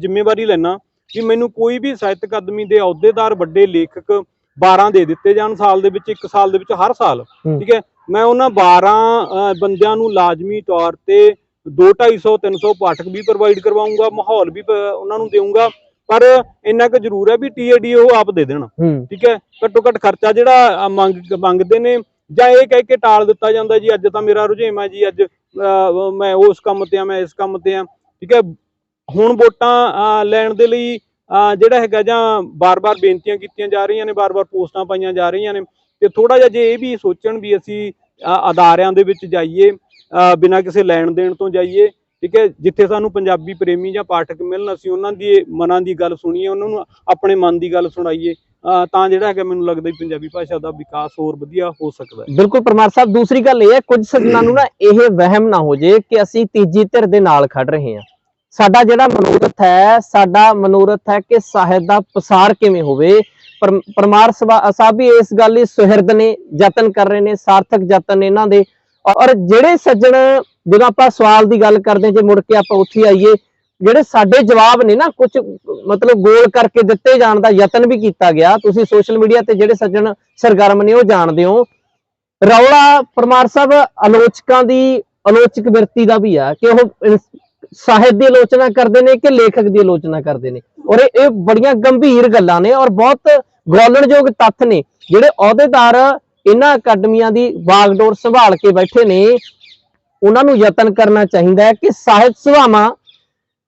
Speaker 2: ਜ਼ਿੰਮੇਵਾਰੀ ਲੈਣਾ ਕਿ ਮੈਨੂੰ ਕੋਈ ਵੀ ਸਾਹਿਤ ਅਕਾਦਮੀ ਦੇ ਅਹੁਦੇਦਾਰ ਵੱਡੇ ਲੇਖਕ 12 ਦੇ ਦਿੱਤੇ ਜਾਣ ਸਾਲ ਦੇ ਵਿੱਚ ਇੱਕ ਸਾਲ ਦੇ ਵਿੱਚ ਹਰ ਸਾਲ। ਠੀਕ ਹੈ ਮੈਂ ਉਹਨਾਂ 12 ਅ, ਬੰਦਿਆਂ ਨੂੰ ਲਾਜ਼ਮੀ ਤੌਰ ਤੇ 2 250 300 ਪਾਠਕ ਵੀ ਪ੍ਰੋਵਾਈਡ ਕਰਵਾਉਂਗਾ ਮਾਹੌਲ ਵੀ ਉਹਨਾਂ ਨੂੰ ਦੇਵਾਂਗਾ ਪਰ ਇੰਨਾ ਕੁ ਜ਼ਰੂਰ ਹੈ ਵੀ ਟੀਏਡੀ ਉਹ ਆਪ ਦੇ ਦੇਣ। ਠੀਕ ਹੈ? ਘੱਟੋ ਘੱਟ ਖਰਚਾ ਜਿਹੜਾ ਮੰਗ ਮੰਗਦੇ ਨੇ ਜਾਂ ਇਹ ਕਹਿ ਕੇ ਟਾਲ ਦਿੱਤਾ ਜਾਂਦਾ ਜੀ ਅੱਜ ਤਾਂ ਮੇਰਾ ਰੁਝੇਵਾਂ ਜੀ ਅੱਜ ਮੈਂ ਉਸ ਕੰਮ ਤੇ ਆ ਮੈਂ ਇਸ ਕੰਮ ਤੇ ਆ। ਠੀਕ ਹੈ? ਹੁਣ ਵੋਟਾਂ ਲੈਣ ਦੇ ਲਈ ਜਿਹੜਾ ਹੈਗਾ ਜਾਂ ਬਾਰ-ਬਾਰ ਬੇਨਤੀਆਂ ਕੀਤੀਆਂ ਜਾ ਰਹੀਆਂ ਨੇ ਬਾਰ-ਬਾਰ ਪੋਸਟਾਂ ਪਾਈਆਂ ਜਾ ਰਹੀਆਂ ਨੇ। ਤੇ ਥੋੜਾ ਜਿਹਾ ਜੇ ਇਹ ਵੀ ਸੋਚਣ ਵੀ ਅਸੀਂ ਅਦਾਰਿਆਂ ਦੇ ਵਿੱਚ ਜਾਈਏ ਬਿਨਾਂ ਕਿਸੇ ਲੈਣ ਦੇਣ ਤੋਂ ਜਾਈਏ ਠੀਕ ਹੈ, ਜਿੱਥੇ ਸਾਨੂੰ ਪੰਜਾਬੀ ਪ੍ਰੇਮੀ ਜਾਂ ਪਾਠਕ ਮਿਲਣ, ਅਸੀਂ ਉਹਨਾਂ ਦੀ ਮਨਾਂ ਦੀ ਗੱਲ ਸੁਣੀਏ, ਉਹਨਾਂ ਨੂੰ ਆਪਣੇ ਮਨ ਦੀ ਗੱਲ ਸੁਣਾਈਏ ਤਾਂ ਜਿਹੜਾ ਹੈਗਾ ਮੈਨੂੰ ਲੱਗਦਾ ਪੰਜਾਬੀ ਭਾਸ਼ਾ ਦਾ ਵਿਕਾਸ ਹੋਰ ਵਧੀਆ ਹੋ ਸਕਦਾ ਹੈ।
Speaker 1: ਬਿਲਕੁਲ ਪਰਮਾਰ ਸਾਹਿਬ, ਦੂਸਰੀ ਗੱਲ ਇਹ ਹੈ, ਕੁਝ ਸੱਜਣਾਂ ਨੂੰ ਨਾ ਇਹ ਵਹਿਮ ਨਾ ਹੋ ਜੇ ਕਿ ਅਸੀਂ ਤੀਜੀ ਧਿਰ ਦੇ ਨਾਲ ਖੜ ਰਹੇ ਹਾਂ। ਸਾਡਾ ਜਿਹੜਾ ਮਨੋਰਥ ਹੈ, ਸਾਡਾ ਮਨੋਰਥ ਹੈ ਕਿ ਸਾਹਿਤ ਦਾ ਪਸਾਰ ਕਿਵੇਂ ਹੋਵੇ। ਪਰਮਾਰ ਸਾਹਿਬ ਵੀ ਇਸ ਗੱਲ ਲਈ ਸੁਹਿਰਦ ਨੇ ਯਤਨ ਕਰ ਰਹੇ ਨੇ, ਸਾਰਥਕ ਯਤਨ ਇਹਨਾਂ ਦੇ। ਔਰ ਜਿਹੜੇ ਸੱਜਣ ਜਦੋਂ ਆਪਾਂ ਸਵਾਲ ਦੀ ਗੱਲ ਕਰਦੇ ਹਾਂ, ਜੇ ਮੁੜ ਕੇ ਆਪਾਂ ਉੱਥੇ ਆਈਏ ਜਿਹੜੇ ਸਾਡੇ ਜਵਾਬ ਨੇ ਨਾ ਕੁਝ ਮਤਲਬ ਗੋਲ ਕਰਕੇ ਦਿੱਤੇ ਜਾਣ ਦਾ ਯਤਨ ਵੀ ਕੀਤਾ ਗਿਆ। ਤੁਸੀਂ ਸੋਸ਼ਲ ਮੀਡੀਆ ਤੇ ਜਿਹੜੇ ਸੱਜਣ ਸਰਗਰਮ ਨੇ ਉਹ ਜਾਣਦੇ ਹੋ। ਰੌਲਾ ਪਰਮਾਰ ਸਾਹਿਬ ਆਲੋਚਕਾਂ ਦੀ ਆਲੋਚਕ ਵਿਰਤੀ ਦਾ ਵੀ ਆ ਕਿ ਉਹ ਸਾਹਿਤ ਦੀ ਆਲੋਚਨਾ ਕਰਦੇ ਨੇ ਕਿ ਲੇਖਕ ਦੀ ਆਲੋਚਨਾ ਕਰਦੇ ਨੇ। ਔਰ ਇਹ ਇਹ ਬੜੀਆਂ ਗੰਭੀਰ ਗੱਲਾਂ ਨੇ ਔਰ ਬਹੁਤ ਗੌਲਣਯੋਗ ਤੱਥ ਨੇ। ਜਿਹੜੇ ਅਹੁਦੇਦਾਰ ਇਹਨਾਂ ਅਕੈਡਮੀਆਂ ਦੀ ਬਾਗਡੋਰ ਸੰਭਾਲ ਕੇ ਬੈਠੇ ਨੇ ਉਹਨਾਂ ਨੂੰ ਯਤਨ ਕਰਨਾ ਚਾਹੀਦਾ ਹੈ ਕਿ ਸਾਹਿਤ ਸਭਾਵਾਂ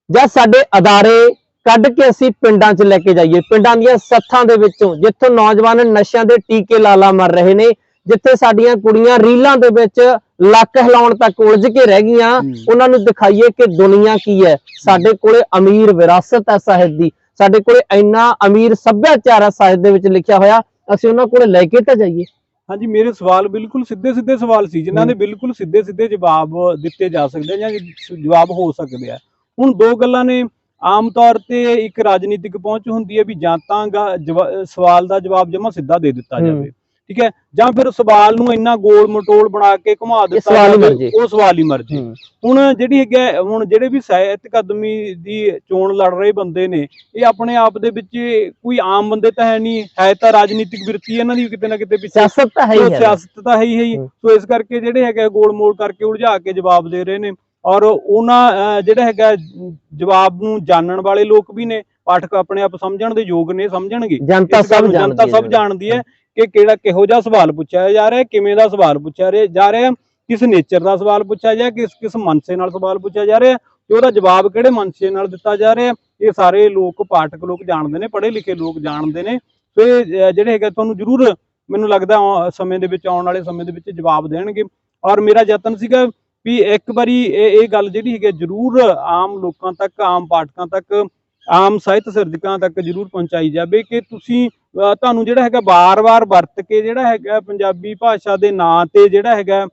Speaker 1: ਜਾਂ ਸਾਡੇ ਅਦਾਰੇ ਕੱਢ ਕੇ ਅਸੀਂ ਪਿੰਡਾਂ 'ਚ ਲੈ ਕੇ ਜਾਈਏ। ਪਿੰਡਾਂ ਦੀਆਂ ਸੱਥਾਂ ਦੇ ਵਿੱਚੋਂ ਜਿੱਥੋਂ ਨੌਜਵਾਨ ਨਸ਼ਿਆਂ ਦੇ ਟੀਕੇ ਲਾਲਾ ਮਰ ਰਹੇ ਨੇ ਜਿੱਥੇ ਸਾਡੀਆਂ ਕੁੜੀਆਂ ਰੀਲਾਂ ਦੇ ਵਿੱਚ ਲੱਕ ਹਿਲਾਉਣ ਤੱਕ ਉਲਝ ਕੇ ਰਹਿ ਗਈਆਂ। ਉਹਨਾਂ ਨੂੰ ਦਿਖਾਈਏ ਕਿ ਦੁਨੀਆ ਕੀ ਹੈ। ਸਾਡੇ ਕੋਲੇ ਅਮੀਰ ਵਿਰਾਸਤ ਹੈ ਸਾਹਿਤ ਦੀ। ਸਾਡੇ ਕੋਲੇ ਇੰਨਾ ਅਮੀਰ ਸੱਭਿਆਚਾਰ ਹੈ ਸਾਹਿਤ ਦੇ ਵਿੱਚ ਲਿਖਿਆ ਹੋਇਆ ਅਸੀਂ ਉਹਨਾਂ ਕੋਲੇ ਲੈ ਕੇ ਤਾਂ ਜਾਈਏ।
Speaker 2: ਹਾਂਜੀ ਮੇਰੇ ਸਵਾਲ ਬਿਲਕੁਲ ਸਿੱਧੇ ਸਿੱਧੇ ਸਵਾਲ ਸੀ ਜਿਨ੍ਹਾਂ ਦੇ। ਬਿਲਕੁਲ ਸਿੱਧੇ ਸਿੱਧੇ ਜਵਾਬ ਦਿੱਤੇ ਜਾ ਸਕਦੇ ਜਾਂ ਜਵਾਬ ਹੋ ਸਕਦੇ ਆ ਹੁਣ ਦੋ ਗੱਲਾਂ ਨੇ ਆਮ ਤੌਰ ਤੇ ਇੱਕ ਰਾਜਨੀਤਿਕ ਪਹੁੰਚ ਹੁੰਦੀ ਹੈ ਵੀ ਜਾਂ ਤਾਂ ਸਵਾਲ ਦਾ ਜਵਾਬ ਜਮਾ ਸਿੱਧਾ ਦੇ ਦਿੱਤਾ। ਜਾਵੇ ਠੀਕ ਹੈ? ਜਾਂ ਫਿਰ ਸਵਾਲ ਨੂੰ ਇੰਨਾ ਗੋਲ ਮਟੋਲ ਬਣਾ ਕੇ ਘੁਮਾ ਦਿੱਤਾ। ਉਹ ਸਵਾਲ ਹੀ ਮਰ ਜੇ ਹੁਣ ਜਿਹੜੀ ਹੈਗਾ ਹੁਣ ਜਿਹੜੇ ਵੀ ਸਾਹਿਤ ਅਕਾਦਮੀ ਦੀ ਚੋਣ ਲੜ ਰਹੇ ਬੰਦੇ ਨੇ ਇਹ ਆਪਣੇ ਆਪ ਦੇ ਵਿੱਚ ਕੋਈ ਆਮ ਬੰਦੇ ਤਾਂ ਹੈ ਨਹੀਂ। ਹੈ ਤਾਂ ਰਾਜਨੀਤਿਕ ਬਿਰਤੀ ਇਹਨਾਂ ਦੀ ਕਿਤੇ ਨਾ ਕਿਤੇ ਪਿੱਛੇ।
Speaker 1: ਸਿਆਸਤ ਤਾਂ ਹੈ ਹੀ ਹੈ।
Speaker 2: ਸਿਆਸਤ ਤਾਂ ਹੈ ਹੀ। ਸੋ ਇਸ ਕਰਕੇ ਜਿਹੜੇ ਹੈਗੇ ਗੋਲ ਮੋਲ ਕਰਕੇ ਉਲਝਾ ਕੇ ਜਵਾਬ ਦੇ ਰਹੇ ਨੇ। ਔਰ ਉਹਨਾਂ ਜਿਹੜਾ ਹੈਗਾ ਜਵਾਬ ਨੂੰ ਜਾਣਨ ਵਾਲੇ ਲੋਕ ਵੀ ਨੇ। ਪਾਠਕ ਆਪਣੇ ਆਪ ਸਮਝਣ ਦੇ ਯੋਗ ਨੇ ਸਮਝਣਗੇ।
Speaker 1: ਜਨਤਾ ਸਭ ਜਾਣਦੀ ਹੈ।
Speaker 2: ਕਿ ਕਿਹੜਾ ਕਿਹੋ ਜਿਹਾ ਸਵਾਲ ਪੁੱਛਿਆ ਜਾ ਰਿਹਾ, ਕਿਵੇਂ ਦਾ ਸਵਾਲ ਪੁੱਛਿਆ ਜਾ ਰਿਹਾ, ਕਿਸ ਨੇਚਰ ਦਾ ਸਵਾਲ ਪੁੱਛਿਆ ਜਾ ਕਿਸ ਕਿਸ ਮਨਸੇ ਨਾਲ ਸਵਾਲ ਪੁੱਛਿਆ ਜਾ ਰਿਹਾ ਤੇ ਉਹਦਾ ਜਵਾਬ ਕਿਹੜੇ ਮਨਸੇ ਨਾਲ ਦਿੱਤਾ ਜਾ ਰਿਹਾ, ਇਹ ਸਾਰੇ ਲੋਕ, ਪਾਠਕ ਲੋਕ ਜਾਣਦੇ ਨੇ, ਪੜ੍ਹੇ ਲਿਖੇ ਲੋਕ ਜਾਣਦੇ ਨੇ। ਸੋ ਜਿਹੜੇ ਹੈਗੇ ਤੁਹਾਨੂੰ ਜ਼ਰੂਰ ਮੈਨੂੰ ਲੱਗਦਾ ਸਮੇਂ ਦੇ ਵਿੱਚ ਆਉਣ ਵਾਲੇ ਸਮੇਂ ਦੇ ਵਿੱਚ ਜਵਾਬ ਦੇਣਗੇ। ਔਰ ਮੇਰਾ ਯਤਨ ਸੀਗਾ ਵੀ ਇੱਕ ਵਾਰੀ ਇਹ ਇਹ ਗੱਲ ਜਿਹੜੀ ਹੈਗੀ ਜ਼ਰੂਰ ਆਮ ਲੋਕਾਂ ਤੱਕ, ਆਮ ਪਾਠਕਾਂ ਤੱਕ ਆਮ ਸਾਹਿਤ ਸਿਰਜਕਾਂ ਤੱਕ ਜ਼ਰੂਰ ਪਹੁੰਚਾਈ ਜਾਵੇ ਕਿ ਤੁਸੀਂ ਤੁਹਾਨੂੰ ਜਿਹੜਾ ਹੈਗਾ ਵਾਰ ਵਾਰ ਵਰਤ ਕੇ ਜਿਹੜਾ ਹੈਗਾ ਪੰਜਾਬੀ ਭਾਸ਼ਾ ਦੇ ਨਾਂ ਤੇ ਜਿਹੜਾ ਹੈਗਾ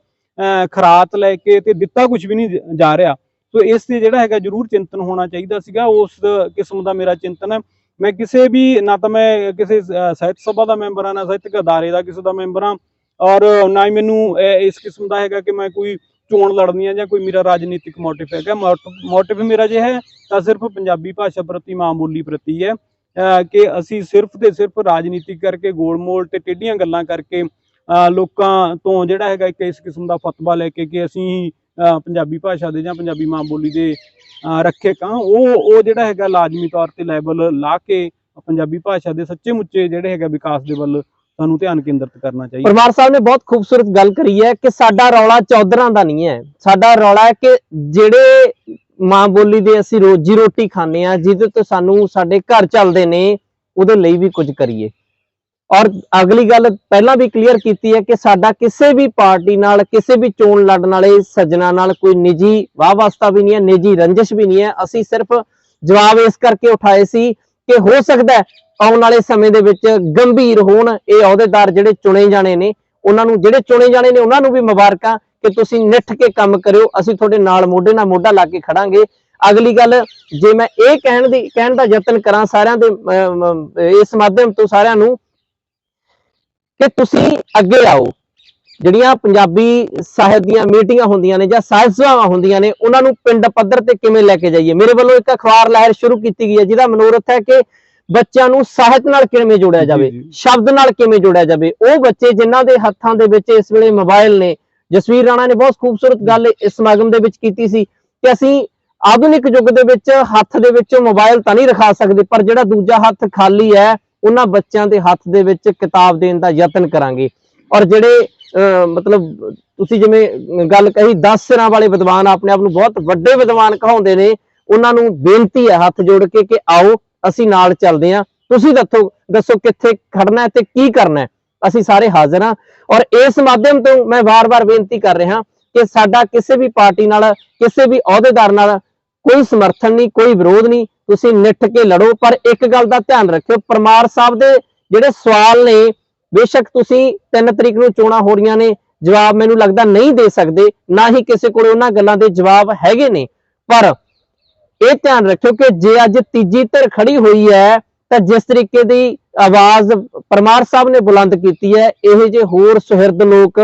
Speaker 2: ਖਰਾਤ ਲੈ ਕੇ ਤੇ ਦਿੱਤਾ ਕੁਝ ਵੀ ਨਹੀਂ ਜਾ ਰਿਹਾ। ਸੋ ਇਸ ਤੇ ਜਿਹੜਾ ਹੈਗਾ ਜ਼ਰੂਰ ਚਿੰਤਨ ਹੋਣਾ ਚਾਹੀਦਾ ਸੀਗਾ। ਉਸ ਕਿਸਮ ਦਾ ਮੇਰਾ ਚਿੰਤਨ ਹੈ। ਮੈਂ ਕਿਸੇ ਵੀ, ਨਾ ਤਾਂ ਮੈਂ ਕਿਸੇ ਸਾਹਿਤ ਸਭਾ ਦਾ ਮੈਂਬਰ ਆ ਨਾ ਸਾਹਿਤਕ ਅਦਾਰੇ ਦਾ ਕਿਸੇ ਦਾ ਮੈਂਬਰ ਆ ਔਰ ਨਾ ਹੀ ਮੈਨੂੰ ਇਸ ਕਿਸਮ ਦਾ ਹੈਗਾ ਕਿ ਮੈਂ ਕੋਈ ਚੋਣ ਲੜਨੀ ਆ ਜਾਂ ਕੋਈ ਮੇਰਾ ਰਾਜਨੀਤਿਕ ਮੋਟਿਵ ਹੈਗਾ। ਮੋਟਿਵ ਮੇਰਾ ਜੇ ਹੈ, ਤਾਂ ਸਿਰਫ ਪੰਜਾਬੀ ਭਾਸ਼ਾ ਪ੍ਰਤੀ, ਮਾਂ ਬੋਲੀ ਪ੍ਰਤੀ ਹੈ। ਕਿ ਅਸੀਂ ਸਿਰਫ ਤੇ ਸਿਰਫ ਰਾਜਨੀਤੀ ਕਰਕੇ, ਗੋਲਮੋਲ ਤੇ ਟੇਢੀਆਂ ਗੱਲਾਂ ਕਰਕੇ ਅਹ ਲੋਕਾਂ ਤੋਂ ਜਿਹੜਾ ਹੈਗਾ ਇੱਕ ਇਸ ਕਿਸਮ ਦਾ ਫਤਵਾ ਲੈ ਕੇ ਕਿ ਅਸੀਂ ਅਹ ਪੰਜਾਬੀ ਭਾਸ਼ਾ ਦੇ ਜਾਂ ਪੰਜਾਬੀ ਮਾਂ ਬੋਲੀ ਦੇ ਅਹ ਰੱਖੇ ਕਾਂ ਉਹ ਉਹ ਜਿਹੜਾ ਹੈਗਾ ਲਾਜ਼ਮੀ ਤੌਰ ਤੇ ਲੈਵਲ ਲਾ ਕੇ, ਪੰਜਾਬੀ ਭਾਸ਼ਾ ਦੇ ਸੱਚੇ ਮੁੱਚੇ ਜਿਹੜੇ ਹੈਗਾ ਵਿਕਾਸ ਦੇ ਵੱਲ ਸਾਨੂੰ ਧਿਆਨ ਕੇਂਦਰਿਤ ਕਰਨਾ ਚਾਹੀਦਾ।
Speaker 1: ਪਰਮਾਰ ਸਾਹਿਬ ਨੇ ਬਹੁਤ ਖੂਬਸੂਰਤ ਗੱਲ ਕਰੀ ਹੈ ਕਿ ਸਾਡਾ ਰੌਲਾ ਚੌਧਰਾਂ ਦਾ ਨਹੀਂ ਹੈ। ਸਾਡਾ ਰੌਲਾ ਹੈ ਕਿ ਜਿਹੜੇ ਮਾਂ ਬੋਲੀ ਦੇ ਅਸੀਂ ਰੋਜੀ ਰੋਟੀ ਖਾਂਦੇ ਆ ਜਿਹਦੇ ਤੋਂ ਸਾਨੂੰ ਸਾਡੇ ਘਰ ਚੱਲਦੇ ਨੇ, ਉਹਦੇ ਲਈ ਵੀ ਕੁਝ ਕਰੀਏ। ਔਰ ਅਗਲੀ ਗੱਲ ਪਹਿਲਾਂ ਵੀ ਕਲੀਅਰ ਕੀਤੀ ਹੈ ਕਿ ਸਾਡਾ ਕਿਸੇ ਵੀ ਪਾਰਟੀ ਨਾਲ, ਕਿਸੇ ਵੀ ਚੋਣ ਲੜਨ ਵਾਲੇ ਸੱਜਣਾ ਨਾਲ ਕੋਈ ਨਿੱਜੀ ਵਾਹ ਵਾਸਤਾ ਵੀ ਨਹੀਂ ਹੈ, ਨਿੱਜੀ ਰੰਜਿਸ਼ ਵੀ ਨਹੀਂ ਹੈ। ਅਸੀਂ ਸਿਰਫ ਜਵਾਬ ਇਸ ਕਰਕੇ ਉਠਾਏ ਸੀ ਕਿ ਹੋ ਸਕਦਾ ਆਉਣ ਵਾਲੇ ਸਮੇਂ ਦੇ ਵਿੱਚ ਗੰਭੀਰ ਹੋਣ, ਇਹ ਅਹੁਦੇਦਾਰ ਜਿਹੜੇ ਚੁਣੇ ਜਾਣੇ ਨੇ, ਉਹਨਾਂ ਨੂੰ ਜਿਹੜੇ ਚੁਣੇ ਜਾਣੇ ਨੇ, ਉਹਨਾਂ ਨੂੰ ਵੀ ਮੁਬਾਰਕਾਂ ਕਿ ਤੁਸੀਂ ਨਿੱਠ ਕੇ ਕੰਮ ਕਰਿਓ, ਅਸੀਂ ਤੁਹਾਡੇ ਨਾਲ ਮੋਢੇ ਨਾਲ ਮੋਢਾ ਲਾ ਕੇ ਖੜਾਂਗੇ। ਅਗਲੀ ਗੱਲ, ਜੇ ਮੈਂ ਇਹ ਕਹਿਣ ਦੀ, ਕਹਿਣ ਦਾ ਯਤਨ ਕਰਾਂ ਸਾਰਿਆਂ ਦੇ ਇਸ ਮਾਧਿਅਮ ਤੋਂ ਸਾਰਿਆਂ ਨੂੰ, ਕਿ ਤੁਸੀਂ ਅੱਗੇ ਆਓ। ਜਿਹੜੀਆਂ ਪੰਜਾਬੀ ਸਾਹਿਤ ਦੀਆਂ ਮੀਟਿੰਗਾਂ ਹੁੰਦੀਆਂ ਨੇ ਜਾਂ ਸਾਹਿਤ ਸਭਾਵਾਂ ਹੁੰਦੀਆਂ ਨੇ, ਉਹਨਾਂ ਨੂੰ ਪਿੰਡ ਪੱਧਰ ਤੇ ਕਿਵੇਂ ਲੈ ਕੇ ਜਾਈਏ? ਮੇਰੇ ਵੱਲੋਂ ਇੱਕ ਅਖਬਾਰ ਲਹਿਰ ਸ਼ੁਰੂ ਕੀਤੀ ਗਈ ਹੈ, ਜਿਹਦਾ ਮਨੋਰਥ ਹੈ ਕਿ ਬੱਚਿਆਂ ਨੂੰ ਸਾਹਿਤ ਨਾਲ ਕਿਵੇਂ ਜੋੜਿਆ ਜਾਵੇ। ਸ਼ਬਦ ਨਾਲ ਕਿਵੇਂ ਜੋੜਿਆ ਜਾਵੇ ਉਹ ਬੱਚੇ ਜਿਨ੍ਹਾਂ ਦੇ ਹੱਥਾਂ ਦੇ ਵਿੱਚ ਇਸ ਵੇਲੇ ਮੋਬਾਈਲ ਨੇ ਜਸਵੀਰ ਰਾਣਾ ਨੇ ਬਹੁਤ ਖੂਬਸੂਰਤ ਗੱਲ ਇਸ ਸਮਾਗਮ ਦੇ ਵਿੱਚ ਕੀਤੀ ਸੀ ਕਿ ਅਸੀਂ ਆਧੁਨਿਕ ਯੁੱਗ ਦੇ ਵਿੱਚ ਹੱਥ ਦੇ ਵਿੱਚ ਮੋਬਾਈਲ ਤਾਂ ਨਹੀਂ ਰਖਾ ਸਕਦੇ ਪਰ ਜਿਹੜਾ ਦੂਜਾ ਹੱਥ ਖਾਲੀ ਹੈ ਉਹਨਾਂ ਬੱਚਿਆਂ ਦੇ ਹੱਥ ਦੇ ਵਿੱਚ ਕਿਤਾਬ ਦੇਣ ਦਾ ਯਤਨ ਕਰਾਂਗੇ ਔਰ ਜਿਹੜੇ ਮਤਲਬ ਤੁਸੀਂ ਜਿਵੇਂ ਗੱਲ ਕਹੀ 10 ਸਿਰਾਂ ਵਾਲੇ ਵਿਦਵਾਨ ਆਪਣੇ ਆਪ ਨੂੰ ਬਹੁਤ ਵੱਡੇ ਵਿਦਵਾਨ ਕਹਾਉਂਦੇ ਨੇ ਉਹਨਾਂ ਨੂੰ ਬੇਨਤੀ ਹੈ ਹੱਥ ਜੋੜ ਕੇ ਕਿ ਆਓ ਅਸੀਂ ਨਾਲ ਚੱਲਦੇ ਹਾਂ। ਤੁਸੀਂ ਦੱਸੋ ਦੱਸੋ ਕਿੱਥੇ ਖੜਨਾ ਹੈ ਤੇ ਕੀ ਕਰਨਾ ਹੈ। ਅਸੀਂ ਸਾਰੇ ਹਾਜ਼ਰ ਹਾਂ ਔਰ ਇਸ ਮਾਧਿਅਮ ਤੋਂ ਮੈਂ ਵਾਰ-ਵਾਰ ਬੇਨਤੀ ਕਰ ਰਿਹਾ ਕਿ ਸਾਡਾ ਕਿਸੇ ਵੀ ਪਾਰਟੀ ਨਾਲ, ਕਿਸੇ ਵੀ ਅਹੁਦੇਦਾਰ ਨਾਲ ਕੋਈ ਸਮਰਥਨ ਨਹੀਂ, ਕੋਈ ਵਿਰੋਧ ਨਹੀਂ। ਤੁਸੀਂ ਨਿੱਠ ਕੇ ਲੜੋ, ਪਰ ਇੱਕ ਗੱਲ ਦਾ ਧਿਆਨ ਰੱਖਿਓ, ਪਰਮਾਰ ਸਾਹਿਬ ਦੇ ਜਿਹੜੇ ਸਵਾਲ ਨੇ, ਬੇਸ਼ੱਕ ਤੁਸੀਂ 3 ਤਰੀਕ ਨੂੰ ਚੋਣਾਂ ਹੋ ਰਹੀਆਂ ਨੇ, ਜਵਾਬ ਮੈਨੂੰ ਲੱਗਦਾ ਨਹੀਂ ਦੇ ਸਕਦੇ, ਨਾ ਹੀ ਕਿਸੇ ਕੋਲ ਉਹਨਾਂ ਗੱਲਾਂ ਦੇ ਜਵਾਬ ਹੈਗੇ ਨੇ। ਪਰ ਇਹ ਧਿਆਨ ਰੱਖਿਓ ਕਿ ਜੇ ਅੱਜ ਤੀਜੀ ਧਿਰ ਖੜੀ ਹੋਈ ਹੈ, ਤਾਂ ਜਿਸ ਤਰੀਕੇ ਦੀ ਆਵਾਜ਼ ਪਰਮਾਰ ਸਾਹਿਬ ਨੇ ਬੁਲੰਦ ਕੀਤੀ ਹੈ, ਇਹ ਜੇ ਹੋਰ ਸੁਹਿਰਦ ਲੋਕ